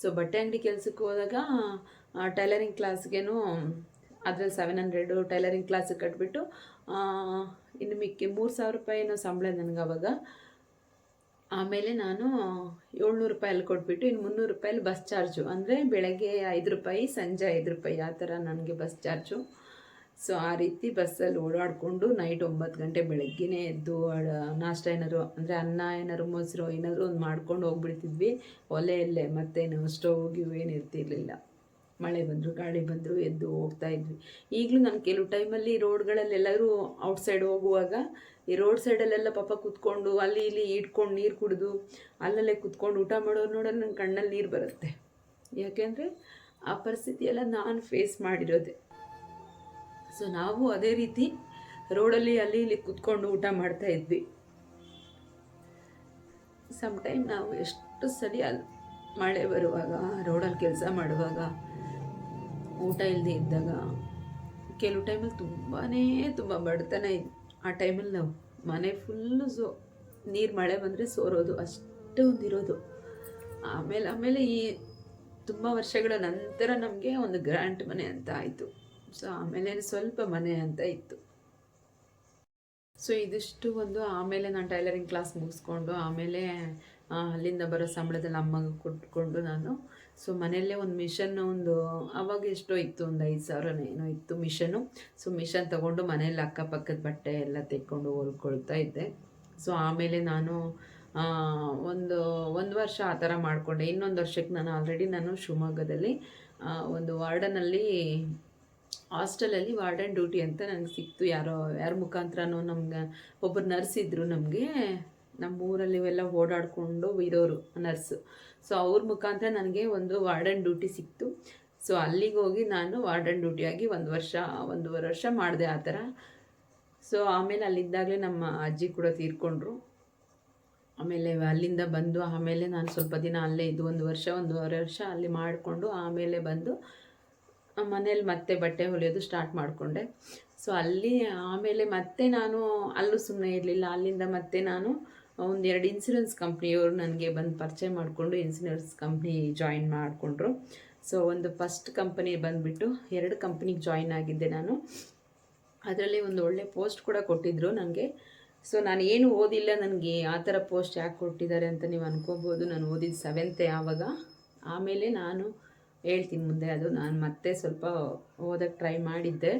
ಸೊ ಬಟ್ಟೆ ಅಂಗಡಿ ಕೆಲ್ಸಕ್ಕೆ ಹೋದಾಗ ಟೈಲರಿಂಗ್ ಕ್ಲಾಸ್ಗೇನು ಅದರಲ್ಲಿ ಸೆವೆನ್ ಹಂಡ್ರೆಡು ಟೈಲರಿಂಗ್ ಕ್ಲಾಸಿಗೆ ಕಟ್ಬಿಟ್ಟು ಇನ್ನು ಮಿಕ್ಕಿ ಮೂರು ಸಾವಿರ ರೂಪಾಯಿನೋ ಸಂಬಳ ನನಗೆ ಅವಾಗ. ಆಮೇಲೆ ನಾನು ಏಳ್ನೂರು ರೂಪಾಯಲ್ಲಿ ಕೊಟ್ಬಿಟ್ಟು ಇನ್ನು ಮುನ್ನೂರು ರೂಪಾಯಲ್ಲಿ ಬಸ್ ಚಾರ್ಜು ಅಂದರೆ ಬೆಳಗ್ಗೆ ಐದು ರೂಪಾಯಿ, ಸಂಜೆ ಐದು ರೂಪಾಯಿ, ಆ ಥರ ನನಗೆ ಬಸ್ ಚಾರ್ಜು ಸೊ ಆ ರೀತಿ ಬಸ್ಸಲ್ಲಿ ಓಡಾಡಿಕೊಂಡು ನೈಟ್ ಒಂಬತ್ತು ಗಂಟೆ ಬೆಳಗ್ಗೆನೇ ಎದ್ದು ನಾಷ್ಟ ಏನಾದ್ರು, ಅಂದರೆ ಅನ್ನ ಏನಾದ್ರು, ಮೊಸರು ಏನಾದರೂ ಒಂದು ಮಾಡ್ಕೊಂಡು ಹೋಗ್ಬಿಡ್ತಿದ್ವಿ. ಒಲೆಯಲ್ಲೇ ಮತ್ತೇನು ಸ್ಟವ್ ಗಿವ್ ಏನು ಇರ್ತಿರ್ಲಿಲ್ಲ. ಮಳೆ ಬಂದರು, ಗಾಳಿ ಬಂದರು, ಎದ್ದು ಹೋಗ್ತಾ ಇದ್ವಿ. ಈಗಲೂ ನಾನು ಕೆಲವು ಟೈಮಲ್ಲಿ ರೋಡ್ಗಳಲ್ಲಿ ಎಲ್ಲರೂ ಔಟ್ಸೈಡ್ ಹೋಗುವಾಗ, ಈ ರೋಡ್ ಸೈಡಲ್ಲೆಲ್ಲ ಪಾಪ ಕುತ್ಕೊಂಡು, ಅಲ್ಲಿ ಇಲ್ಲಿ ಇಟ್ಕೊಂಡು ನೀರು ಕುಡಿದು, ಅಲ್ಲಲ್ಲೇ ಕುತ್ಕೊಂಡು ಊಟ ಮಾಡೋರು ನೋಡೋದು ನನ್ನ ಕಣ್ಣಲ್ಲಿ ನೀರು ಬರುತ್ತೆ. ಯಾಕೆಂದರೆ, ಆ ಪರಿಸ್ಥಿತಿಯೆಲ್ಲ ನಾನು ಫೇಸ್ ಮಾಡಿರೋದೆ. ಸೊ ನಾವು ಅದೇ ರೀತಿ ರೋಡಲ್ಲಿ, ಅಲ್ಲಿ, ಇಲ್ಲಿ ಕುತ್ಕೊಂಡು ಊಟ ಮಾಡ್ತಾ ಇದ್ವಿ. ಸಮ್ ಟೈಮ್ ನಾವು ಎಷ್ಟು ಸರಿ ಅಲ್ಲಿ ಮಳೆ ಬರುವಾಗ ರೋಡಲ್ಲಿ ಕೆಲಸ ಮಾಡುವಾಗ, ಊಟ ಇಲ್ಲದೆ ಇದ್ದಾಗ, ಕೆಲವು ಟೈಮಲ್ಲಿ ತುಂಬಾ ತುಂಬ ಬಡತನ ಇತ್ತು ಆ ಟೈಮಲ್ಲಿ ನಾವು ಮನೆ ಫುಲ್ಲು ಸೋ, ನೀರು ಮಳೆ ಬಂದರೆ ಸೋರೋದು, ಅಷ್ಟೇ ಒಂದಿರೋದು. ಆಮೇಲೆ ಆಮೇಲೆ ಈ ತುಂಬ ವರ್ಷಗಳ ನಂತರ ನಮಗೆ ಒಂದು ಗ್ರ್ಯಾಂಟ್ ಮನೆ ಅಂತ ಆಯಿತು. ಸೊ ಆಮೇಲೆ ಸ್ವಲ್ಪ ಮನೆ ಅಂತ ಇತ್ತು. ಸೊ ಇದಿಷ್ಟು ಒಂದು ಆಮೇಲೆ ನಾನು ಟೈಲರಿಂಗ್ ಕ್ಲಾಸ್ ಮುಗಿಸ್ಕೊಂಡು ಆಮೇಲೆ ಅಲ್ಲಿಂದ ಬರೋ ಸಂಬಳದಲ್ಲಿ ಅಮ್ಮಗೆ ಕೊಟ್ಕೊಂಡು ನಾನು. ಸೊ ಮನೆಯಲ್ಲೇ ಒಂದು ಮಿಷನ್ ಒಂದು ಅವಾಗ ಎಷ್ಟೋ ಇತ್ತು, ಒಂದು ಐದು ಸಾವಿರನೇ ಏನೋ ಇತ್ತು ಮಿಷನು. ಸೊ ಮಿಷನ್ ತೊಗೊಂಡು ಮನೆಯಲ್ಲಿ ಅಕ್ಕಪಕ್ಕದ ಬಟ್ಟೆ ಎಲ್ಲ ತೆಕ್ಕೊಂಡು ಹೊಲ್ಕೊಳ್ತಾ ಇದ್ದೆ. ಸೊ ಆಮೇಲೆ ನಾನು ಒಂದು ಒಂದು ವರ್ಷ ಆ ಥರ ಮಾಡಿಕೊಂಡೆ. ಇನ್ನೊಂದು ವರ್ಷಕ್ಕೆ ನಾನು ಆಲ್ರೆಡಿ ನಾನು ಶಿವಮೊಗ್ಗದಲ್ಲಿ ಒಂದು ವಾರ್ಡನಲ್ಲಿ ಹಾಸ್ಟೆಲಲ್ಲಿ ವಾರ್ಡನ್ ಡ್ಯೂಟಿ ಅಂತ ನನಗೆ ಸಿಕ್ತು. ಯಾರೋ, ಯಾರ ಮುಖಾಂತರನೋ ನಮ್ಗೆ ಒಬ್ಬರು ನರ್ಸ್ ಇದ್ದರು ನಮಗೆ. ನಮ್ಮ ಊರಲ್ಲಿ ಇವೆಲ್ಲ ಓಡಾಡಿಕೊಂಡು ಇರೋರು ನರ್ಸು. ಸೊ ಅವ್ರ ಮುಖಾಂತರ ನನಗೆ ಒಂದು ವಾರ್ಡನ್ ಡ್ಯೂಟಿ ಸಿಕ್ತು. ಸೊ ಅಲ್ಲಿಗೆ ಹೋಗಿ ನಾನು ವಾರ್ಡನ್ ಡ್ಯೂಟಿಯಾಗಿ ಒಂದು ವರ್ಷ, ಒಂದೂವರೆ ವರ್ಷ ಮಾಡಿದೆ ಆ ಥರ. ಸೊ ಆಮೇಲೆ ಅಲ್ಲಿದ್ದಾಗಲೇ ನಮ್ಮ ಅಜ್ಜಿ ಕೂಡ ತೀರ್ಕೊಂಡ್ರು. ಆಮೇಲೆ ಅಲ್ಲಿಂದ ಬಂದು, ಆಮೇಲೆ ನಾನು ಸ್ವಲ್ಪ ದಿನ ಅಲ್ಲೇ ಇದ್ದು, ಒಂದು ವರ್ಷ, ಒಂದೂವರೆ ವರ್ಷ ಅಲ್ಲಿ ಮಾಡಿಕೊಂಡು ಆಮೇಲೆ ಬಂದು ಮನೇಲಿ ಮತ್ತೆ ಬಟ್ಟೆ ಹೊಲಿಯೋದು ಸ್ಟಾರ್ಟ್ ಮಾಡಿಕೊಂಡೆ. ಸೊ ಅಲ್ಲಿ ಆಮೇಲೆ ಮತ್ತೆ ನಾನು ಅಲ್ಲೂ ಸುಮ್ಮನೆ ಇರಲಿಲ್ಲ. ಅಲ್ಲಿಂದ ಮತ್ತೆ ನಾನು ಒಂದೆರಡು ಇನ್ಸೂರೆನ್ಸ್ ಕಂಪ್ನಿಯವರು ನನಗೆ ಬಂದು ಪರಿಚಯ ಮಾಡಿಕೊಂಡು ಇನ್ಸೂರೆನ್ಸ್ ಕಂಪ್ನಿ ಜಾಯಿನ್ ಮಾಡಿಕೊಂಡ್ರು. ಸೊ ಒಂದು ಫಸ್ಟ್ ಕಂಪನಿ ಬಂದುಬಿಟ್ಟು ಎರಡು ಕಂಪ್ನಿಗೆ ಜಾಯಿನ್ ಆಗಿದ್ದೆ ನಾನು. ಅದರಲ್ಲಿ ಒಂದು ಒಳ್ಳೆ ಪೋಸ್ಟ್ ಕೂಡ ಕೊಟ್ಟಿದ್ದರು ನನಗೆ ಸೊ ನಾನು ಏನು ಓದಿಲ್ಲ ನನಗೆ ಆ ಥರ ಪೋಸ್ಟ್ ಯಾಕೆ ಕೊಟ್ಟಿದ್ದಾರೆ ಅಂತ ನೀವು ಅನ್ಕೋಬೋದು. ನಾನು ಓದಿದ್ದು ಸೆವೆಂತೆ ಆವಾಗ ಆಮೇಲೆ ನಾನು ಹೇಳ್ತೀನಿ ಮುಂದೆ ಅದು. ನಾನು ಮತ್ತೆ ಸ್ವಲ್ಪ ಓದೋಕ್ಕೆ ಟ್ರೈ ಮಾಡಿದ್ದೆ.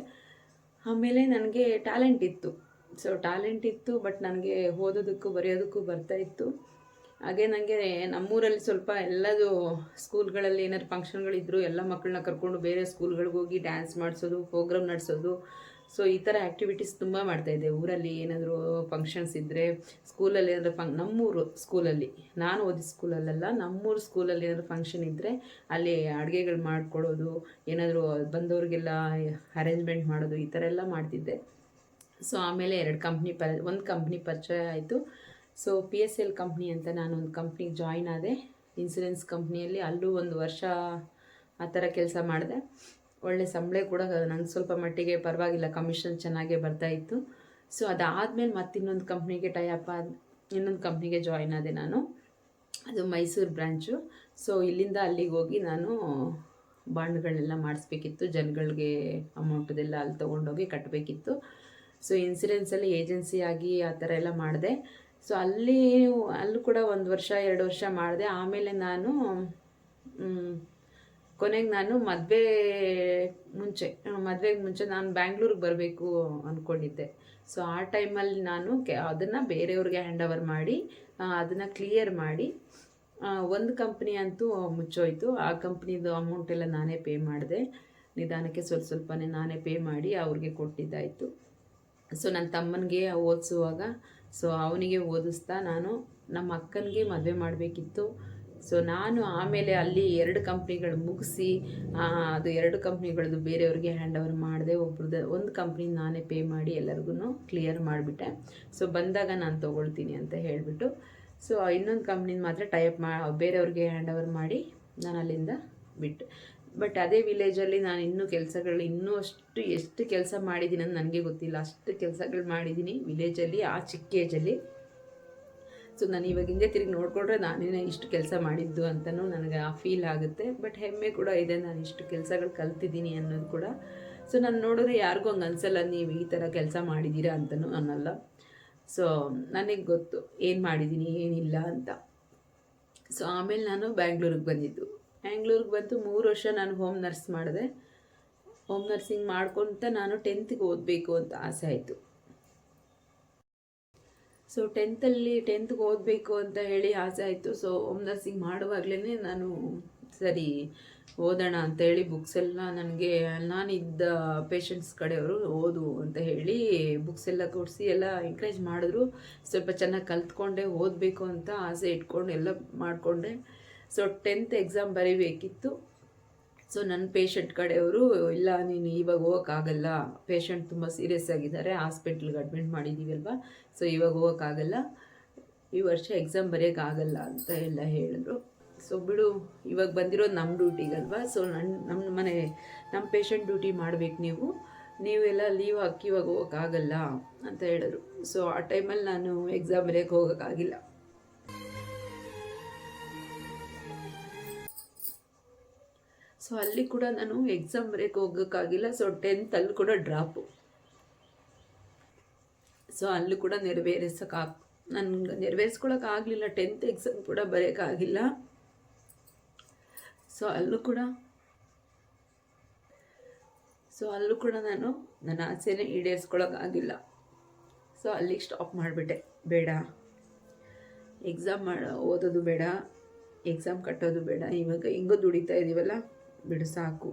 ಆಮೇಲೆ ನನಗೆ ಟ್ಯಾಲೆಂಟ್ ಇತ್ತು. ಸೊ ಟ್ಯಾಲೆಂಟ್ ಇತ್ತು ಬಟ್ ನನಗೆ ಓದೋದಕ್ಕೂ ಬರೆಯೋದಕ್ಕೂ ಬರ್ತಾ ಇತ್ತು. ಹಾಗೆ ನನಗೆ ನಮ್ಮೂರಲ್ಲಿ ಸ್ವಲ್ಪ ಎಲ್ಲದು ಸ್ಕೂಲ್ಗಳಲ್ಲಿ ಏನಾದ್ರು ಫಂಕ್ಷನ್ಗಳಿದ್ರು ಎಲ್ಲ ಮಕ್ಕಳನ್ನ ಕರ್ಕೊಂಡು ಬೇರೆ ಸ್ಕೂಲ್ಗಳಿಗೆ ಹೋಗಿ ಡ್ಯಾನ್ಸ್ ಮಾಡಿಸೋದು ಪ್ರೋಗ್ರಾಮ್ ನಡೆಸೋದು ಸೊ ಈ ಥರ ಆ್ಯಕ್ಟಿವಿಟೀಸ್ ತುಂಬ ಮಾಡ್ತಾಯಿದ್ದೆ ಊರಲ್ಲಿ ಏನಾದರೂ ಫಂಕ್ಷನ್ಸ್ ಇದ್ದರೆ ಸ್ಕೂಲಲ್ಲಿ ಏನಾದರೂ ಫಂಕ್ ನಮ್ಮೂರು ಸ್ಕೂಲಲ್ಲಿ ನಾನು ಓದಿದ ಸ್ಕೂಲಲ್ಲೆಲ್ಲ ನಮ್ಮೂರು ಸ್ಕೂಲಲ್ಲಿ ಏನಾದರೂ ಫಂಕ್ಷನ್ ಇದ್ದರೆ ಅಲ್ಲಿ ಅಡುಗೆಗಳು ಮಾಡಿಕೊಡೋದು, ಏನಾದರೂ ಬಂದವ್ರಿಗೆಲ್ಲ ಅರೇಂಜ್ಮೆಂಟ್ ಮಾಡೋದು, ಈ ಥರ ಎಲ್ಲ ಮಾಡ್ತಿದ್ದೆ. ಸೊ ಆಮೇಲೆ ಎರಡು ಕಂಪ್ನಿ ಪ ಒಂದು ಕಂಪ್ನಿ ಪರಿಚಯ ಆಯಿತು. So P S L company ಅಂತ ನಾನು ಒಂದು ಕಂಪ್ನಿಗೆ ಜಾಯ್ನ್ ಆದೆ. ಇನ್ಸೂರೆನ್ಸ್ ಕಂಪ್ನಿಯಲ್ಲಿ ಅಲ್ಲೂ ಒಂದು ವರ್ಷ ಆ ಥರ ಕೆಲಸ ಮಾಡಿದೆ. ಒಳ್ಳೆ ಸಂಬಳ ಕೂಡ ನನಗೆ ಸ್ವಲ್ಪ ಮಟ್ಟಿಗೆ ಪರವಾಗಿಲ್ಲ ಕಮಿಷನ್ ಚೆನ್ನಾಗೇ ಬರ್ತಾಯಿತ್ತು ಸೊ ಅದಾದಮೇಲೆ ಮತ್ತೆ ಇನ್ನೊಂದು ಕಂಪ್ನಿಗೆ ಟೈಅಪ್ ಆದ, ಇನ್ನೊಂದು ಕಂಪ್ನಿಗೆ ಜಾಯ್ನ್ ಆದೆ ನಾನು. ಅದು ಮೈಸೂರು ಬ್ರ್ಯಾಂಚು ಸೊ ಇಲ್ಲಿಂದ ಅಲ್ಲಿಗೆ ಹೋಗಿ ನಾನು ಬಾಂಡ್ಗಳನ್ನೆಲ್ಲ ಮಾಡಿಸ್ಬೇಕಿತ್ತು. ಜನಗಳಿಗೆ ಅಮೌಂಟದೆಲ್ಲ ಅಲ್ಲಿ ತೊಗೊಂಡೋಗಿ ಕಟ್ಟಬೇಕಿತ್ತು ಸೊ ಇನ್ಸೂರೆನ್ಸಲ್ಲಿ ಏಜೆನ್ಸಿ ಆಗಿ ಆ ಥರ ಎಲ್ಲ ಮಾಡಿದೆ. ಸೊ ಅಲ್ಲಿ, ಅಲ್ಲೂ ಕೂಡ ಒಂದು ವರ್ಷ, ಎರಡು ವರ್ಷ ಮಾಡಿದೆ. ಆಮೇಲೆ ನಾನು ಕೊನೆಗೆ ನಾನು ಮದುವೆ ಮುಂಚೆ ಮದುವೆಗೆ ಮುಂಚೆ ನಾನು ಬ್ಯಾಂಗ್ಳೂರಿಗೆ ಬರಬೇಕು ಅಂದ್ಕೊಂಡಿದ್ದೆ ಸೊ ಆ ಟೈಮಲ್ಲಿ ನಾನು ಕೆ, ಅದನ್ನು ಬೇರೆಯವ್ರಿಗೆ ಹ್ಯಾಂಡ್ ಓವರ್ ಮಾಡಿ ಅದನ್ನು ಕ್ಲಿಯರ್ ಮಾಡಿ ಒಂದು ಕಂಪ್ನಿ ಅಂತೂ ಮುಚ್ಚೋಯ್ತು. ಆ ಕಂಪ್ನಿದು ಅಮೌಂಟ್ ಎಲ್ಲ ನಾನೇ ಪೇ ಮಾಡಿದೆ. ನಿಧಾನಕ್ಕೆ ಸ್ವಲ್ಪ ಸ್ವಲ್ಪನೇ ನಾನೇ ಪೇ ಮಾಡಿ ಅವ್ರಿಗೆ ಕೊಟ್ಟಿದ್ದಾಯಿತು. ಸೊ ನನ್ನ ತಮ್ಮನಿಗೆ ಓದಿಸುವಾಗ ಸೊ ಅವನಿಗೆ ಓದಿಸ್ತಾ ನಾನು, ನಮ್ಮ ಅಕ್ಕನಿಗೆ ಮದುವೆ ಮಾಡಬೇಕಿತ್ತು. ಸೊ ನಾನು ಆಮೇಲೆ ಅಲ್ಲಿ ಎರಡು ಕಂಪ್ನಿಗಳು ಮುಗಿಸಿ ಅದು ಎರಡು ಕಂಪ್ನಿಗಳದ್ದು ಬೇರೆಯವ್ರಿಗೆ ಹ್ಯಾಂಡ್ ಓವರ್ ಮಾಡಿದೆ ಒಬ್ರದ್ದು ಒಂದು ಕಂಪ್ನಿ ನಾನೇ ಪೇ ಮಾಡಿ ಎಲ್ಲರಿಗೂ ಕ್ಲಿಯರ್ ಮಾಡಿಬಿಟ್ಟೆ. ಸೊ ಬಂದಾಗ ನಾನು ತೊಗೊಳ್ತೀನಿ ಅಂತ ಹೇಳಿಬಿಟ್ಟು ಸೊ ಇನ್ನೊಂದು ಕಂಪ್ನಿನ ಮಾತ್ರ ಟೈಪ್ ಮಾ, ಬೇರೆಯವ್ರಿಗೆ ಹ್ಯಾಂಡ್ ಓವರ್ ಮಾಡಿ ನಾನು ಅಲ್ಲಿಂದ ಬಿಟ್ಟು. ಬಟ್ ಅದೇ ವಿಲೇಜಲ್ಲಿ ನಾನು ಇನ್ನೂ ಕೆಲಸಗಳು, ಇನ್ನೂ ಅಷ್ಟು ಎಷ್ಟು ಕೆಲಸ ಮಾಡಿದ್ದೀನಿ ಅಂತ ನನಗೆ ಗೊತ್ತಿಲ್ಲ. ಅಷ್ಟು ಕೆಲಸಗಳು ಮಾಡಿದ್ದೀನಿ ವಿಲೇಜಲ್ಲಿ ಆ ಚಿಕ್ಕ ಏಜಲ್ಲಿ ಸೊ ನಾನು ಇವಾಗ ಹಿಂದೆ ತಿರುಗಿ ನೋಡಿಕೊಂಡ್ರೆ ನಾನೇನೇ ಇಷ್ಟು ಕೆಲಸ ಮಾಡಿದ್ದು ಅಂತಲೂ ನನಗೆ ಆ ಫೀಲ್ ಆಗುತ್ತೆ. ಬಟ್ ಹೆಮ್ಮೆ ಕೂಡ ಇದೆ ನಾನು ಇಷ್ಟು ಕೆಲಸಗಳು ಕಲ್ತಿದ್ದೀನಿ ಅನ್ನೋದು ಕೂಡ. ಸೊ ನಾನು ನೋಡಿದ್ರೆ ಯಾರಿಗೂ ಹಂಗೆ ಅನ್ಸಲ್ಲ, ನೀವು ಈ ಥರ ಕೆಲಸ ಮಾಡಿದ್ದೀರಾ ಅಂತಲೂ ಅನ್ನಲ್ಲ. ಸೊ ನನಗೆ ಗೊತ್ತು, ಏನು ಮಾಡಿದ್ದೀನಿ ಏನಿಲ್ಲ ಅಂತ. ಸೊ ಆಮೇಲೆ ನಾನು ಬ್ಯಾಂಗ್ಳೂರಿಗೆ ಬಂದಿದ್ದು. ಬ್ಯಾಂಗ್ಳೂರಿಗೆ ಬಂತು ಮೂರು ವರ್ಷ ನಾನು ಹೋಮ್ ನರ್ಸ್ ಮಾಡಿದೆ. ಹೋಮ್ ನರ್ಸಿಂಗ್ ಮಾಡ್ಕೊತ ನಾನು ಟೆಂತ್ಗೆ ಓದಬೇಕು ಅಂತ ಆಸೆ ಆಯಿತು. ಸೊ ಟೆಂತಲ್ಲಿ ಟೆಂತ್ಗೆ ಓದಬೇಕು ಅಂತ ಹೇಳಿ ಆಸೆ ಆಯಿತು. ಸೊ ಹೋಮ್ ನರ್ಸಿಂಗ್ ಮಾಡುವಾಗಲೇ ನಾನು ಸರಿ ಓದೋಣ ಅಂತೇಳಿ ಬುಕ್ಸ್ ಎಲ್ಲ ನನಗೆ, ನಾನಿದ್ದ ಪೇಷಂಟ್ಸ್ ಕಡೆಯವರು ಓದು ಅಂತ ಹೇಳಿ ಬುಕ್ಸ್ ಎಲ್ಲ ಕೊಡಿಸಿ ಎಲ್ಲ ಎಂಕರೇಜ್ ಮಾಡಿದ್ರು. ಸ್ವಲ್ಪ ಚೆನ್ನಾಗಿ ಕಲ್ತ್ಕೊಂಡೆ, ಓದಬೇಕು ಅಂತ ಆಸೆ ಇಟ್ಕೊಂಡು ಎಲ್ಲ ಮಾಡಿಕೊಂಡೆ. ಸೊ ಟೆಂತ್ ಎಕ್ಸಾಮ್ ಬರೀಬೇಕಿತ್ತು. ಸೊ ನನ್ನ ಪೇಷಂಟ್ ಕಡೆಯವರು, ಇಲ್ಲ, ನೀನು ಇವಾಗ ಹೋಗೋಕ್ಕಾಗಲ್ಲ. ಪೇಷಂಟ್ ತುಂಬ ಸೀರಿಯಸ್ ಆಗಿದ್ದಾರೆ. ಹಾಸ್ಪಿಟ್ಲಿಗೆ ಅಡ್ಮಿಟ್ ಮಾಡಿದ್ದೀವಿ ಅಲ್ವಾ? ಸೊ ಇವಾಗ ಹೋಗೋಕ್ಕಾಗಲ್ಲ. ಈ ವರ್ಷ ಎಕ್ಸಾಮ್ ಬರೆಯೋಕ್ಕಾಗಲ್ಲ ಅಂತ ಎಲ್ಲ ಹೇಳಿದ್ರು. ಸೊ ಬಿಡು, ಇವಾಗ ಬಂದಿರೋದು ನಮ್ಮ ಡ್ಯೂಟಿಗಲ್ವಾ ಸೊ ನನ್ನ ನಮ್ಮ ಮನೆ ನಮ್ಮ ಪೇಷಂಟ್ ಡ್ಯೂಟಿ ಮಾಡಬೇಕು ನೀವು. ನೀವೆಲ್ಲ ಲೀವ್ ಹಾಕಿ ಇವಾಗ ಹೋಗೋಕ್ಕಾಗಲ್ಲ ಅಂತ ಹೇಳಿದ್ರು. ಸೊ ಆ ಟೈಮಲ್ಲಿ ನಾನು ಎಕ್ಸಾಮ್ ಬರೆಯೋಕ್ಕೆ ಹೋಗೋಕ್ಕಾಗಿಲ್ಲ ಸೊ ಅಲ್ಲಿ ಕೂಡ ನಾನು ಎಕ್ಸಾಮ್ ಬ್ರೇಕ್ ಹೋಗೋಕ್ಕಾಗಿಲ್ಲ. ಸೊ ಟೆಂತಲ್ಲಿ ಕೂಡ ಡ್ರಾಪು ಸೊ ಅಲ್ಲೂ ಕೂಡ ನೆರವೇರಿಸೋಕೆ ನೆರವೇರಿಸ್ಕೊಳಕ್ಕೆ ಆಗಲಿಲ್ಲ. ಟೆಂತ್ ಎಕ್ಸಾಮ್ ಕೂಡ ಬರೆಯೋಕ್ಕಾಗಿಲ್ಲ. ಸೊ ಅಲ್ಲೂ ಕೂಡ ಸೊ ಅಲ್ಲೂ ಕೂಡ ನಾನು ನನ್ನ ಆಸೆನೇ ಈಡೇರಿಸ್ಕೊಳಕ್ಕಾಗಿಲ್ಲ ಸೊ ಅಲ್ಲಿಗೆ ಸ್ಟಾಪ್ ಮಾಡಿಬಿಟ್ಟೆ. ಬೇಡ. ಎಕ್ಸಾಮ್ ಮಾಡ ಓದೋದು ಬೇಡ. ಎಕ್ಸಾಮ್ ಕಟ್ಟೋದು ಬೇಡ. ಇವಾಗ ಹೆಂಗೋ ದುಡಿತಾ ಇದ್ದೀವಲ್ಲ ಬಿಡು ಸಾಕು.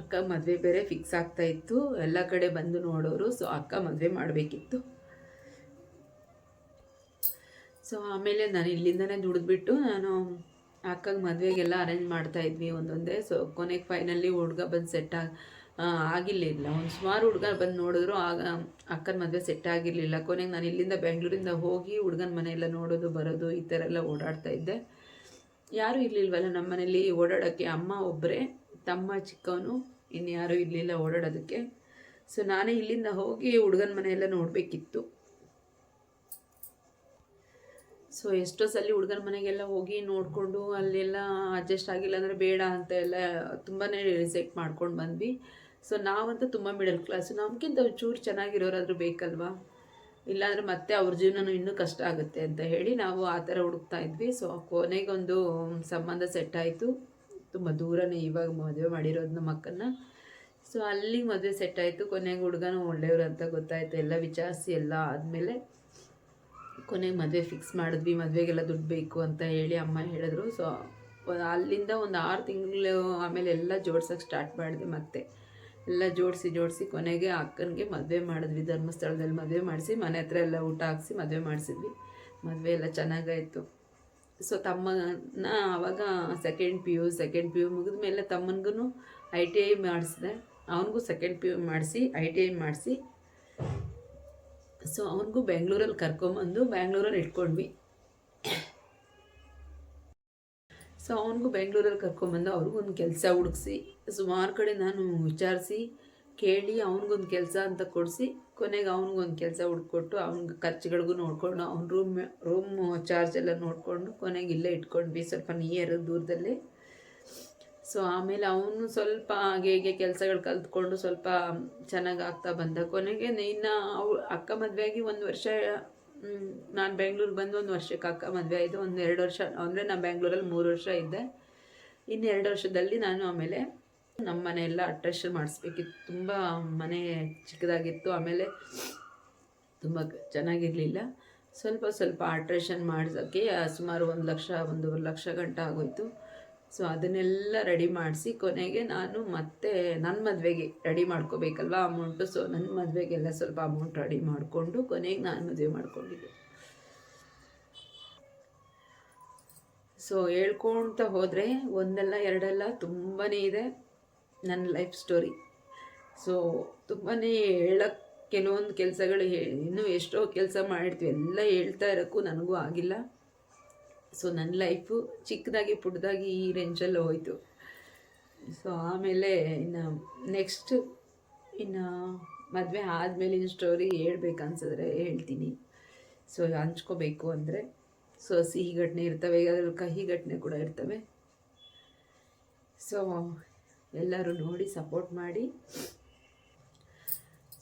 ಅಕ್ಕ ಮದುವೆ ಬೇರೆ ಫಿಕ್ಸ್ ಆಗ್ತಾ ಇತ್ತು. ಎಲ್ಲ ಕಡೆ ಬಂದು ನೋಡೋರು ಸೊ ಅಕ್ಕ ಮದುವೆ ಮಾಡಬೇಕಿತ್ತು. ಸೊ ಆಮೇಲೆ ನಾನು ಇಲ್ಲಿಂದನೇ ದುಡಿದ್ಬಿಟ್ಟು ನಾನು ಅಕ್ಕಗೆ ಮದುವೆಗೆಲ್ಲ ಅರೇಂಜ್ ಮಾಡ್ತಾ ಇದ್ವಿ ಒಂದೊಂದೇ. ಸೊ ಕೊನೆಗೆ ಫೈನಲಿ ಹುಡುಗ ಬಂದು ಸೆಟ್ ಆಗಿ ಆಗಿರಲಿಲ್ಲ. ಒಂದು ಸುಮಾರು ಹುಡುಗ ಬಂದು ನೋಡಿದ್ರು ಆಗ ಅಕ್ಕನ ಮದುವೆ ಸೆಟ್ ಆಗಿರಲಿಲ್ಲ. ಕೊನೆಗೆ ನಾನು ಇಲ್ಲಿಂದ ಬೆಂಗಳೂರಿಂದ ಹೋಗಿ ಹುಡುಗನ ಮನೆಯೆಲ್ಲ ನೋಡೋದು, ಬರೋದು ಈ ಥರ ಎಲ್ಲ ಓಡಾಡ್ತಾ ಇದ್ದೆ. ಯಾರೂ ಇರಲಿಲ್ವಲ್ಲ ನಮ್ಮ ಮನೇಲಿ ಓಡಾಡೋಕ್ಕೆ ಅಮ್ಮ ಒಬ್ಬರೇ, ತಮ್ಮ ಚಿಕ್ಕವನು ಇನ್ಯಾರೂ ಇರಲಿಲ್ಲ ಓಡಾಡೋದಕ್ಕೆ. ಸೊ ನಾನೇ ಇಲ್ಲಿಂದ ಹೋಗಿ ಹುಡುಗನ ಮನೆಯೆಲ್ಲ ನೋಡಬೇಕಿತ್ತು. ಸೊ ಎಷ್ಟೋ ಸಲ ಹುಡುಗನ ಮನೆಗೆಲ್ಲ ಹೋಗಿ ನೋಡಿಕೊಂಡು ಅಲ್ಲೆಲ್ಲ ಅಡ್ಜಸ್ಟ್ ಆಗಿಲ್ಲ ಅಂದರೆ ಬೇಡ ಅಂತ ಎಲ್ಲ ತುಂಬಾ ರಿಸೆಕ್ಟ್ ಮಾಡ್ಕೊಂಡು ಬಂದ್ವಿ. ಸೊ ನಾವಂತೂ ತುಂಬ ಮಿಡಲ್ ಕ್ಲಾಸು ನಮಗಿಂತ ಚೂರು ಚೆನ್ನಾಗಿರೋರಾದರೂ ಬೇಕಲ್ವಾ? ಇಲ್ಲಾಂದರೆ ಮತ್ತೆ ಅವ್ರ ಜೀವನನೂ ಇನ್ನೂ ಕಷ್ಟ ಆಗುತ್ತೆ ಅಂತ ಹೇಳಿ ನಾವು ಆ ಥರ ಹುಡುಕ್ತಾ ಇದ್ವಿ. ಸೊ ಕೊನೆಗೊಂದು ಸಂಬಂಧ ಸೆಟ್ ಆಯಿತು. ತುಂಬ ದೂರನೇ ಇವಾಗ ಮದುವೆ ಮಾಡಿರೋದು ನಮ್ಮ ಅಕ್ಕನ್ನ. ಸೊ ಅಲ್ಲಿ ಮದುವೆ ಸೆಟ್ ಆಯಿತು. ಕೊನೆಗೆ ಹುಡುಗನೂ ಒಳ್ಳೆಯವರು ಅಂತ ಗೊತ್ತಾಯಿತು. ಎಲ್ಲ ವಿಚಾರಿಸಿ ಎಲ್ಲ ಆದಮೇಲೆ ಕೊನೆಗೆ ಮದುವೆ ಫಿಕ್ಸ್ ಮಾಡಿದ್ವಿ. ಮದುವೆಗೆಲ್ಲ ದುಡ್ಡು ಬೇಕು ಅಂತ ಹೇಳಿ ಅಮ್ಮ ಹೇಳಿದ್ರು. ಸೊ ಅಲ್ಲಿಂದ ಒಂದು ಆರು ತಿಂಗಳು ಆಮೇಲೆ ಎಲ್ಲ ಜೋಡ್ಸೋಕ್ಕೆ ಸ್ಟಾರ್ಟ್ ಮಾಡಿದೆ ಮತ್ತೆ. ಎಲ್ಲ ಜೋಡಿಸಿ ಜೋಡಿಸಿ ಕೊನೆಗೆ ಅಕ್ಕನಿಗೆ ಮದುವೆ ಮಾಡಿದ್ವಿ. ಧರ್ಮಸ್ಥಳದಲ್ಲಿ ಮದುವೆ ಮಾಡಿಸಿ, ಮನೆ ಹತ್ರ ಎಲ್ಲ ಊಟ ಹಾಕಿಸಿ ಮದುವೆ ಮಾಡಿಸಿದ್ವಿ. ಮದುವೆ ಎಲ್ಲ ಚೆನ್ನಾಗಾಯಿತು. ಸೊ ತಮ್ಮನ ಆವಾಗ second P U second P U ಮುಗಿದ ಮೇಲೆ ತಮ್ಮನಿಗೂ ಐ ಟಿ ಐ ಮಾಡಿಸಿದೆ. ಅವನಿಗೂ ಸೆಕೆಂಡ್ ಪಿ ಯು ಮಾಡಿಸಿ ಐ ಟಿ ಐ ಮಾಡಿಸಿ. ಸೊ ಅವನಿಗೂ ಬೆಂಗಳೂರಲ್ಲಿ ಕರ್ಕೊಂಬಂದು ಬ್ಯಾಂಗ್ಳೂರಲ್ಲಿ ಇಟ್ಕೊಂಡ್ವಿ. ಸೊ ಅವನಿಗೂ ಬೆಂಗಳೂರಲ್ಲಿ ಕರ್ಕೊಂಬಂದು ಅವ್ರಿಗೂ ಒಂದು ಕೆಲಸ ಹುಡುಕ್ಸಿ ಸುಮಾರು ಕಡೆ ನಾನು ವಿಚಾರಿಸಿ, ಕೇಳಿ ಅವನಿಗೊಂದು ಕೆಲಸ ಅಂತ ಕೊಡಿಸಿ, ಕೊನೆಗೆ ಅವನಿಗೊಂದು ಕೆಲಸ ಹುಡ್ಕೊಟ್ಟು ಅವ್ನಿಗೆ ಖರ್ಚುಗಳಿಗೂ ನೋಡಿಕೊಂಡು, ಅವ್ನ ರೂಮ್ ರೂಮ್ ಚಾರ್ಜ್ ಎಲ್ಲ ನೋಡಿಕೊಂಡು ಕೊನೆಗೆ ಇಲ್ಲೇ ಇಟ್ಕೊಂಡ್ವಿ ಸ್ವಲ್ಪ ನಿಯರ್ ದೂರದಲ್ಲಿ. ಸೊ ಆಮೇಲೆ ಅವನು ಸ್ವಲ್ಪ ಹಾಗೆ ಹೀಗೆ ಕೆಲಸಗಳು ಕಲ್ತ್ಕೊಂಡು ಸ್ವಲ್ಪ ಚೆನ್ನಾಗಿ ಆಗ್ತಾ ಬಂದ. ಕೊನೆಗೆ ಇನ್ನು ಅವು ಅಕ್ಕ ಮದುವೆಯಾಗಿ ಒಂದು ವರ್ಷ ನಾನು ಬೆಂಗ್ಳೂರಿಗೆ ಬಂದು ಒಂದು ವರ್ಷಕ್ಕೆ ಅಕ್ಕ ಮದುವೆ ಆಯಿತು. ಒಂದು ಎರಡು ವರ್ಷ, ಅಂದರೆ ನಾನು ಬೆಂಗಳೂರಲ್ಲಿ ಮೂರು ವರ್ಷ ಇದ್ದೆ. ಎರಡು ವರ್ಷದಲ್ಲಿ ನಾನು ಆಮೇಲೆ ನಮ್ಮ ಮನೆ ಎಲ್ಲ ಮಾಡಿಸ್ಬೇಕಿತ್ತು. ತುಂಬ ಮನೆ ಚಿಕ್ಕದಾಗಿತ್ತು, ಆಮೇಲೆ ತುಂಬ ಚೆನ್ನಾಗಿರಲಿಲ್ಲ. ಸ್ವಲ್ಪ ಸ್ವಲ್ಪ ಆಲ್ಟ್ರೇಷನ್ ಮಾಡಿಸೋಕ್ಕೆ ಸುಮಾರು ಒಂದು ಲಕ್ಷ, ಒಂದೂವರೆ ಲಕ್ಷ ಗಂಟೆ ಆಗೋಯ್ತು. ಸೊ ಅದನ್ನೆಲ್ಲ ರೆಡಿ ಮಾಡಿಸಿ ಕೊನೆಗೆ ನಾನು ಮತ್ತೆ ನನ್ನ ಮದುವೆಗೆ ರೆಡಿ ಮಾಡ್ಕೋಬೇಕಲ್ವ ಅಮೌಂಟು ಸೊ ನನ್ನ ಮದುವೆಗೆಲ್ಲ ಸ್ವಲ್ಪ ಅಮೌಂಟ್ ರೆಡಿ ಮಾಡಿಕೊಂಡು ಕೊನೆಗೆ ನಾನು ಮದುವೆ ಮಾಡ್ಕೊಂಡಿದ್ದೆ. ಸೊ ಹೇಳ್ಕೊಳ್ತಾ ಹೋದರೆ ಒಂದಲ್ಲ ಎರಡಲ್ಲ ತುಂಬಾ ಇದೆ ನನ್ನ ಲೈಫ್ ಸ್ಟೋರಿ ಸೊ ತುಂಬಾ ಹೇಳಕ್ಕೆ ಕೆಲವೊಂದು ಕೆಲಸಗಳು ಇನ್ನೂ ಎಷ್ಟೋ ಕೆಲಸ ಮಾಡಿರ್ತೀವಿ ಎಲ್ಲ ಹೇಳ್ತಾ ಇರೋಕ್ಕೂ ನನಗೂ ಆಗಿಲ್ಲ. ಸೊ ನನ್ನ ಲೈಫು ಚಿಕ್ಕದಾಗಿ ಪುಟ್ಟದಾಗಿ ಈ ರೇಂಜಲ್ಲಿ ಹೋಯಿತು. ಸೊ ಆಮೇಲೆ ಇನ್ನು ನೆಕ್ಸ್ಟ್ ಇನ್ನು ಮದುವೆ ಆದಮೇಲಿನ ಸ್ಟೋರಿ ಹೇಳ್ಬೇಕನ್ಸಿದ್ರೆ ಹೇಳ್ತೀನಿ. ಸೊ ಹಂಚ್ಕೋಬೇಕು ಅಂದರೆ ಸೊ ಸಿಹಿ ಘಟನೆ ಇರ್ತವೆ ಅದರಲ್ಲಿ ಕಹಿ ಘಟನೆ ಕೂಡ ಇರ್ತವೆ. ಸೊ ಎಲ್ಲರೂ ನೋಡಿ ಸಪೋರ್ಟ್ ಮಾಡಿ.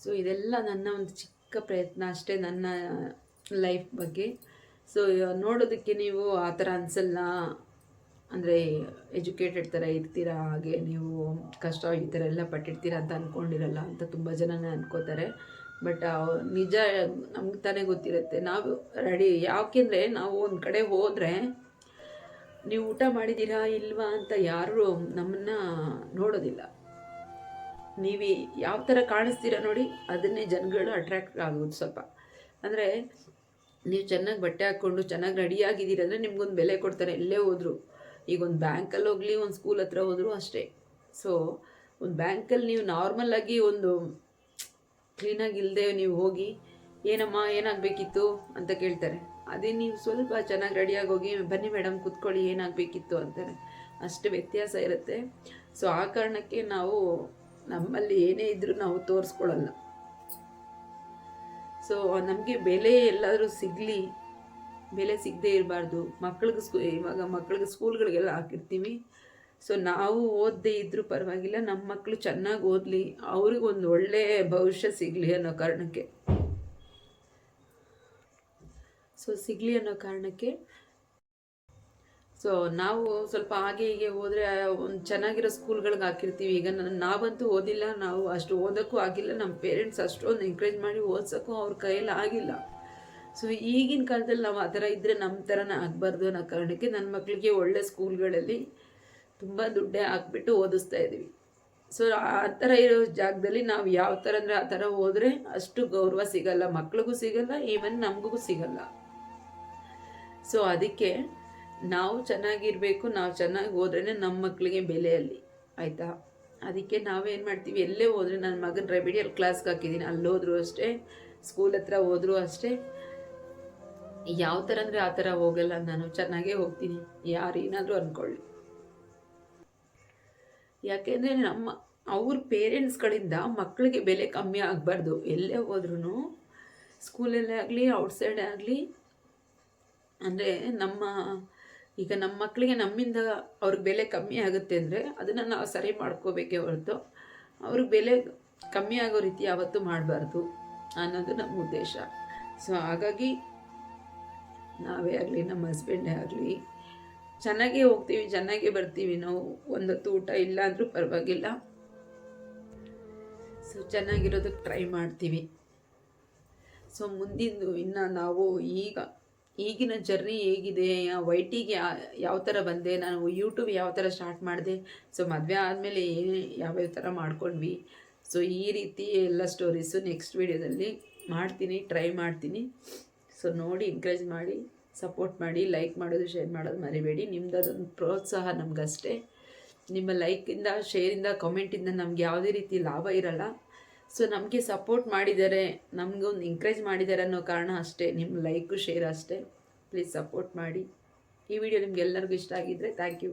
ಸೊ ಇದೆಲ್ಲ ನನ್ನ ಒಂದು ಚಿಕ್ಕ ಪ್ರಯತ್ನ ಅಷ್ಟೇ ನನ್ನ ಲೈಫ್ ಬಗ್ಗೆ. ಸೊ ನೋಡೋದಕ್ಕೆ ನೀವು ಆ ಥರ ಅನಿಸಲ್ಲ ಅಂದರೆ ಎಜುಕೇಟೆಡ್ ಥರ ಇರ್ತೀರಾ? ಹಾಗೆ ನೀವು ಕಷ್ಟ ಈ ಥರ ಎಲ್ಲ ಪಟ್ಟಿರ್ತೀರ ಅಂತ ಅಂದ್ಕೊಂಡಿರಲ್ಲ ಅಂತ ತುಂಬ ಜನನೇ ಅಂದ್ಕೋತಾರೆ ಬಟ್ ನಿಜ ನಮ್ಗೆ ತಾನೇ ಗೊತ್ತಿರುತ್ತೆ. ನಾವು ರೆಡಿ ಯಾಕೆಂದರೆ ನಾವು ಒಂದು ಕಡೆ ಹೋದರೆ ನೀವು ಊಟ ಮಾಡಿದ್ದೀರಾ ಇಲ್ವಾ ಅಂತ ಯಾರು ನಮ್ಮನ್ನು ನೋಡೋದಿಲ್ಲ. ನೀವು ಯಾವ ಥರ ಕಾಣಿಸ್ತೀರಾ ನೋಡಿ, ಅದನ್ನೇ ಜನಗಳು ಅಟ್ರ್ಯಾಕ್ಟ್ ಆಗೋದು ಸ್ವಲ್ಪ. ಅಂದರೆ ನೀವು ಚೆನ್ನಾಗಿ ಬಟ್ಟೆ ಹಾಕ್ಕೊಂಡು ಚೆನ್ನಾಗಿ ರೆಡಿಯಾಗಿದ್ದೀರಂದರೆ ನಿಮ್ಗೊಂದು ಬೆಲೆ ಕೊಡ್ತಾರೆ. ಎಲ್ಲೇ ಹೋದ್ರು. ಈಗ ಒಂದು ಬ್ಯಾಂಕಲ್ಲಿ ಹೋಗಲಿ, ಒಂದು ಸ್ಕೂಲ್ ಹತ್ರ ಹೋದರೂ ಅಷ್ಟೇ. ಸೊ ಒಂದು ಬ್ಯಾಂಕಲ್ಲಿ ನೀವು ನಾರ್ಮಲಾಗಿ ಒಂದು ಕ್ಲೀನಾಗಿ ಇಲ್ಲದೆ ನೀವು ಹೋಗಿ, ಏನಮ್ಮ, ಏನಾಗಬೇಕಿತ್ತು? ಅಂತ ಕೇಳ್ತಾರೆ. ಅದೇ ನೀವು ಸ್ವಲ್ಪ ಚೆನ್ನಾಗಿ ರೆಡಿಯಾಗಿ ಹೋಗಿ, ಬನ್ನಿ ಮೇಡಮ್ ಕೂತ್ಕೊಳ್ಳಿ, ಏನಾಗಬೇಕಿತ್ತು? ಅಂತಾರೆ. ಅಷ್ಟು ವ್ಯತ್ಯಾಸ ಇರುತ್ತೆ. ಸೊ ಆ ಕಾರಣಕ್ಕೆ ನಾವು ನಮ್ಮಲ್ಲಿ ಏನೇ ಇದ್ದರೂ ನಾವು ತೋರಿಸ್ಕೊಳ್ಳಲ್ಲ. ಸೊ ನಮಗೆ ಬೆಲೆ ಎಲ್ಲಾದರೂ ಸಿಗಲಿ, ಬೆಲೆ ಸಿಗದೆ ಇರಬಾರ್ದು. ಮಕ್ಳಿಗೆ ಸ್ಕೂ ಇವಾಗ ಮಕ್ಳಿಗೆ ಸ್ಕೂಲ್ಗಳಿಗೆಲ್ಲ ಹಾಕಿರ್ತೀವಿ. ಸೊ ನಾವು ಓದದೇ ಇದ್ದರೂ ಪರವಾಗಿಲ್ಲ ನಮ್ಮ ಮಕ್ಕಳು ಚೆನ್ನಾಗಿ ಓದಲಿ ಅವ್ರಿಗೊಂದು ಒಳ್ಳೆಯ ಭವಿಷ್ಯ ಸಿಗಲಿ ಅನ್ನೋ ಕಾರಣಕ್ಕೆ. ಸೊ ಸಿಗಲಿ ಅನ್ನೋ ಕಾರಣಕ್ಕೆ ಸೊ ನಾವು ಸ್ವಲ್ಪ ಹಾಗೆ ಹೀಗೆ ಹೋದರೆ, ಒಂದು ಚೆನ್ನಾಗಿರೋ ಸ್ಕೂಲ್ಗಳಿಗೆ ಹಾಕಿರ್ತೀವಿ. ಈಗ ನನ್ನ ನಾವಂತೂ ಓದಿಲ್ಲ, ನಾವು ಅಷ್ಟು ಓದೋಕ್ಕೂ ಆಗಿಲ್ಲ. ನಮ್ಮ ಪೇರೆಂಟ್ಸ್ ಅಷ್ಟೊಂದು ಎಂಕರೇಜ್ ಮಾಡಿ ಓದ್ಸೋಕ್ಕೂ ಅವ್ರ ಕೈಯಲ್ಲಿ ಆಗಿಲ್ಲ. ಸೊ ಈಗಿನ ಕಾಲದಲ್ಲಿ ನಾವು ಆ ಥರ ಇದ್ದರೆ ನಮ್ಮ ಥರನೇ ಆಗಬಾರ್ದು ಅನ್ನೋ ಕಾರಣಕ್ಕೆ ನನ್ನ ಮಕ್ಕಳಿಗೆ ಒಳ್ಳೆ ಸ್ಕೂಲ್ಗಳಲ್ಲಿ ತುಂಬ ದುಡ್ಡೇ ಹಾಕ್ಬಿಟ್ಟು ಓದಿಸ್ತಾ ಇದ್ದೀವಿ ಸೊ ಆ ಥರ ಇರೋ ಜಾಗದಲ್ಲಿ ನಾವು ಯಾವ ಥರ ಅಂದರೆ ಆ ಥರ ಹೋದರೆ ಅಷ್ಟು ಗೌರವ ಸಿಗಲ್ಲ. ಮಕ್ಳಿಗೂ ಸಿಗಲ್ಲ ಈವನ್ ನಮಗೂ ಸಿಗಲ್ಲ. ಸೊ ಅದಕ್ಕೆ ನಾವು ಚೆನ್ನಾಗಿರಬೇಕು, ನಾವು ಚೆನ್ನಾಗಿ ಹೋದ್ರೇ ನಮ್ಮ ಮಕ್ಕಳಿಗೆ ಬೆಲೆಯಲ್ಲಿ ಆಯಿತಾ? ಅದಕ್ಕೆ ನಾವೇನು ಮಾಡ್ತೀವಿ, ಎಲ್ಲೇ ಹೋದ್ರೆ ನನ್ನ ಮಗನ ರೆಮಿಡಿಯಲ್ ಕ್ಲಾಸ್ಗೆ ಹಾಕಿದ್ದೀನಿ ಅಲ್ಲಿ ಹೋದರೂ ಅಷ್ಟೇ ಸ್ಕೂಲ್ ಹತ್ರ ಹೋದರೂ ಅಷ್ಟೇ. ಯಾವ ಥರ ಅಂದರೆ ಆ ಥರ ಹೋಗಲ್ಲ, ನಾನು ಚೆನ್ನಾಗೇ ಹೋಗ್ತೀನಿ ಯಾರು ಏನಾದರೂ ಅಂದ್ಕೊಳ್ಳಿ ಯಾಕೆಂದರೆ ನಮ್ಮ, ಅವ್ರ ಪೇರೆಂಟ್ಸ್ಗಳಿಂದ ಮಕ್ಕಳಿಗೆ ಬೆಲೆ ಕಮ್ಮಿ ಆಗಬಾರ್ದು, ಎಲ್ಲೇ ಹೋದ್ರೂ ಸ್ಕೂಲಲ್ಲೇ ಆಗಲಿ ಔಟ್ಸೈಡೇ ಆಗಲಿ, ಅಂದರೆ ನಮ್ಮ ಈಗ ನಮ್ಮ ಮಕ್ಕಳಿಗೆ ನಮ್ಮಿಂದ ಅವ್ರಿಗೆ ಬೆಲೆ ಕಮ್ಮಿ ಆಗುತ್ತೆ ಅಂದರೆ ಅದನ್ನು ನಾವು ಸರಿ ಮಾಡ್ಕೋಬೇಕೇ ಹೊರತು ಅವ್ರಿಗೆ ಬೆಲೆ ಕಮ್ಮಿ ಆಗೋ ರೀತಿ ಯಾವತ್ತೂ ಮಾಡಬಾರ್ದು ಅನ್ನೋದು ನಮ್ಮ ಉದ್ದೇಶ. ಸೊ ಹಾಗಾಗಿ ನಾವೇ ಆಗಲಿ, ನಮ್ಮ ಹಸ್ಬೆಂಡೇ ಆಗಲಿ, ಚೆನ್ನಾಗೇ ಹೋಗ್ತೀವಿ, ಚೆನ್ನಾಗೇ ಬರ್ತೀವಿ ನಾವು. ಒಂದೊತ್ತು ಊಟ ಇಲ್ಲ ಅಂದರೂ ಪರವಾಗಿಲ್ಲ. ಸೊ ಚೆನ್ನಾಗಿರೋದಕ್ಕೆ ಟ್ರೈ ಮಾಡ್ತೀವಿ. ಸೊ ಮುಂದಿಂದು ಇನ್ನು ನಾವು ಈಗ ಈಗಿನ ಜರ್ನಿ ಹೇಗಿದೆ ವೈಟಿಗೆ ಯಾವ ಥರ ಬಂದೆ, ನಾನು ಯೂಟ್ಯೂಬ್ ಯಾವ ಥರ ಸ್ಟಾರ್ಟ್ ಮಾಡಿದೆ ಸೊ ಮದುವೆ ಆದಮೇಲೆ ಏನು ಯಾವ್ಯಾವ ಥರ ಮಾಡ್ಕೊಂಡ್ವಿ ಸೊ ಈ ರೀತಿ ಎಲ್ಲ ಸ್ಟೋರೀಸು ನೆಕ್ಸ್ಟ್ ವೀಡಿಯೋದಲ್ಲಿ ಮಾಡ್ತೀನಿ ಟ್ರೈ ಮಾಡ್ತೀನಿ ಸೊ ನೋಡಿ ಎಂಕರೇಜ್ ಮಾಡಿ ಸಪೋರ್ಟ್ ಮಾಡಿ ಲೈಕ್ ಮಾಡೋದು ಶೇರ್ ಮಾಡೋದು ಮರಿಬೇಡಿ, ನಿಮ್ದು ಅದೊಂದು ಪ್ರೋತ್ಸಾಹ ನಮಗಷ್ಟೇ, ನಿಮ್ಮ ಲೈಕಿಂದ ಶೇರಿಂದ ಕಾಮೆಂಟಿಂದ ನಮ್ಗೆ ಯಾವುದೇ ರೀತಿ ಲಾಭ ಇರಲ್ಲ. ಸೊ ನಮಗೆ ಸಪೋರ್ಟ್ ಮಾಡಿದ್ದಾರೆ ನಮಗೊಂದು ಎಂಕರೇಜ್ ಮಾಡಿದ್ದಾರೆ ಅನ್ನೋ ಕಾರಣ ಅಷ್ಟೇ ನಿಮ್ಮ ಲೈಕು ಶೇರ್ ಅಷ್ಟೇ. ಪ್ಲೀಸ್ ಸಪೋರ್ಟ್ ಮಾಡಿ. ಈ ವಿಡಿಯೋ ನಿಮ್ಗೆ ಎಲ್ಲರಿಗೂ ಇಷ್ಟ ಆಗಿದ್ದರೆ ಥ್ಯಾಂಕ್ ಯು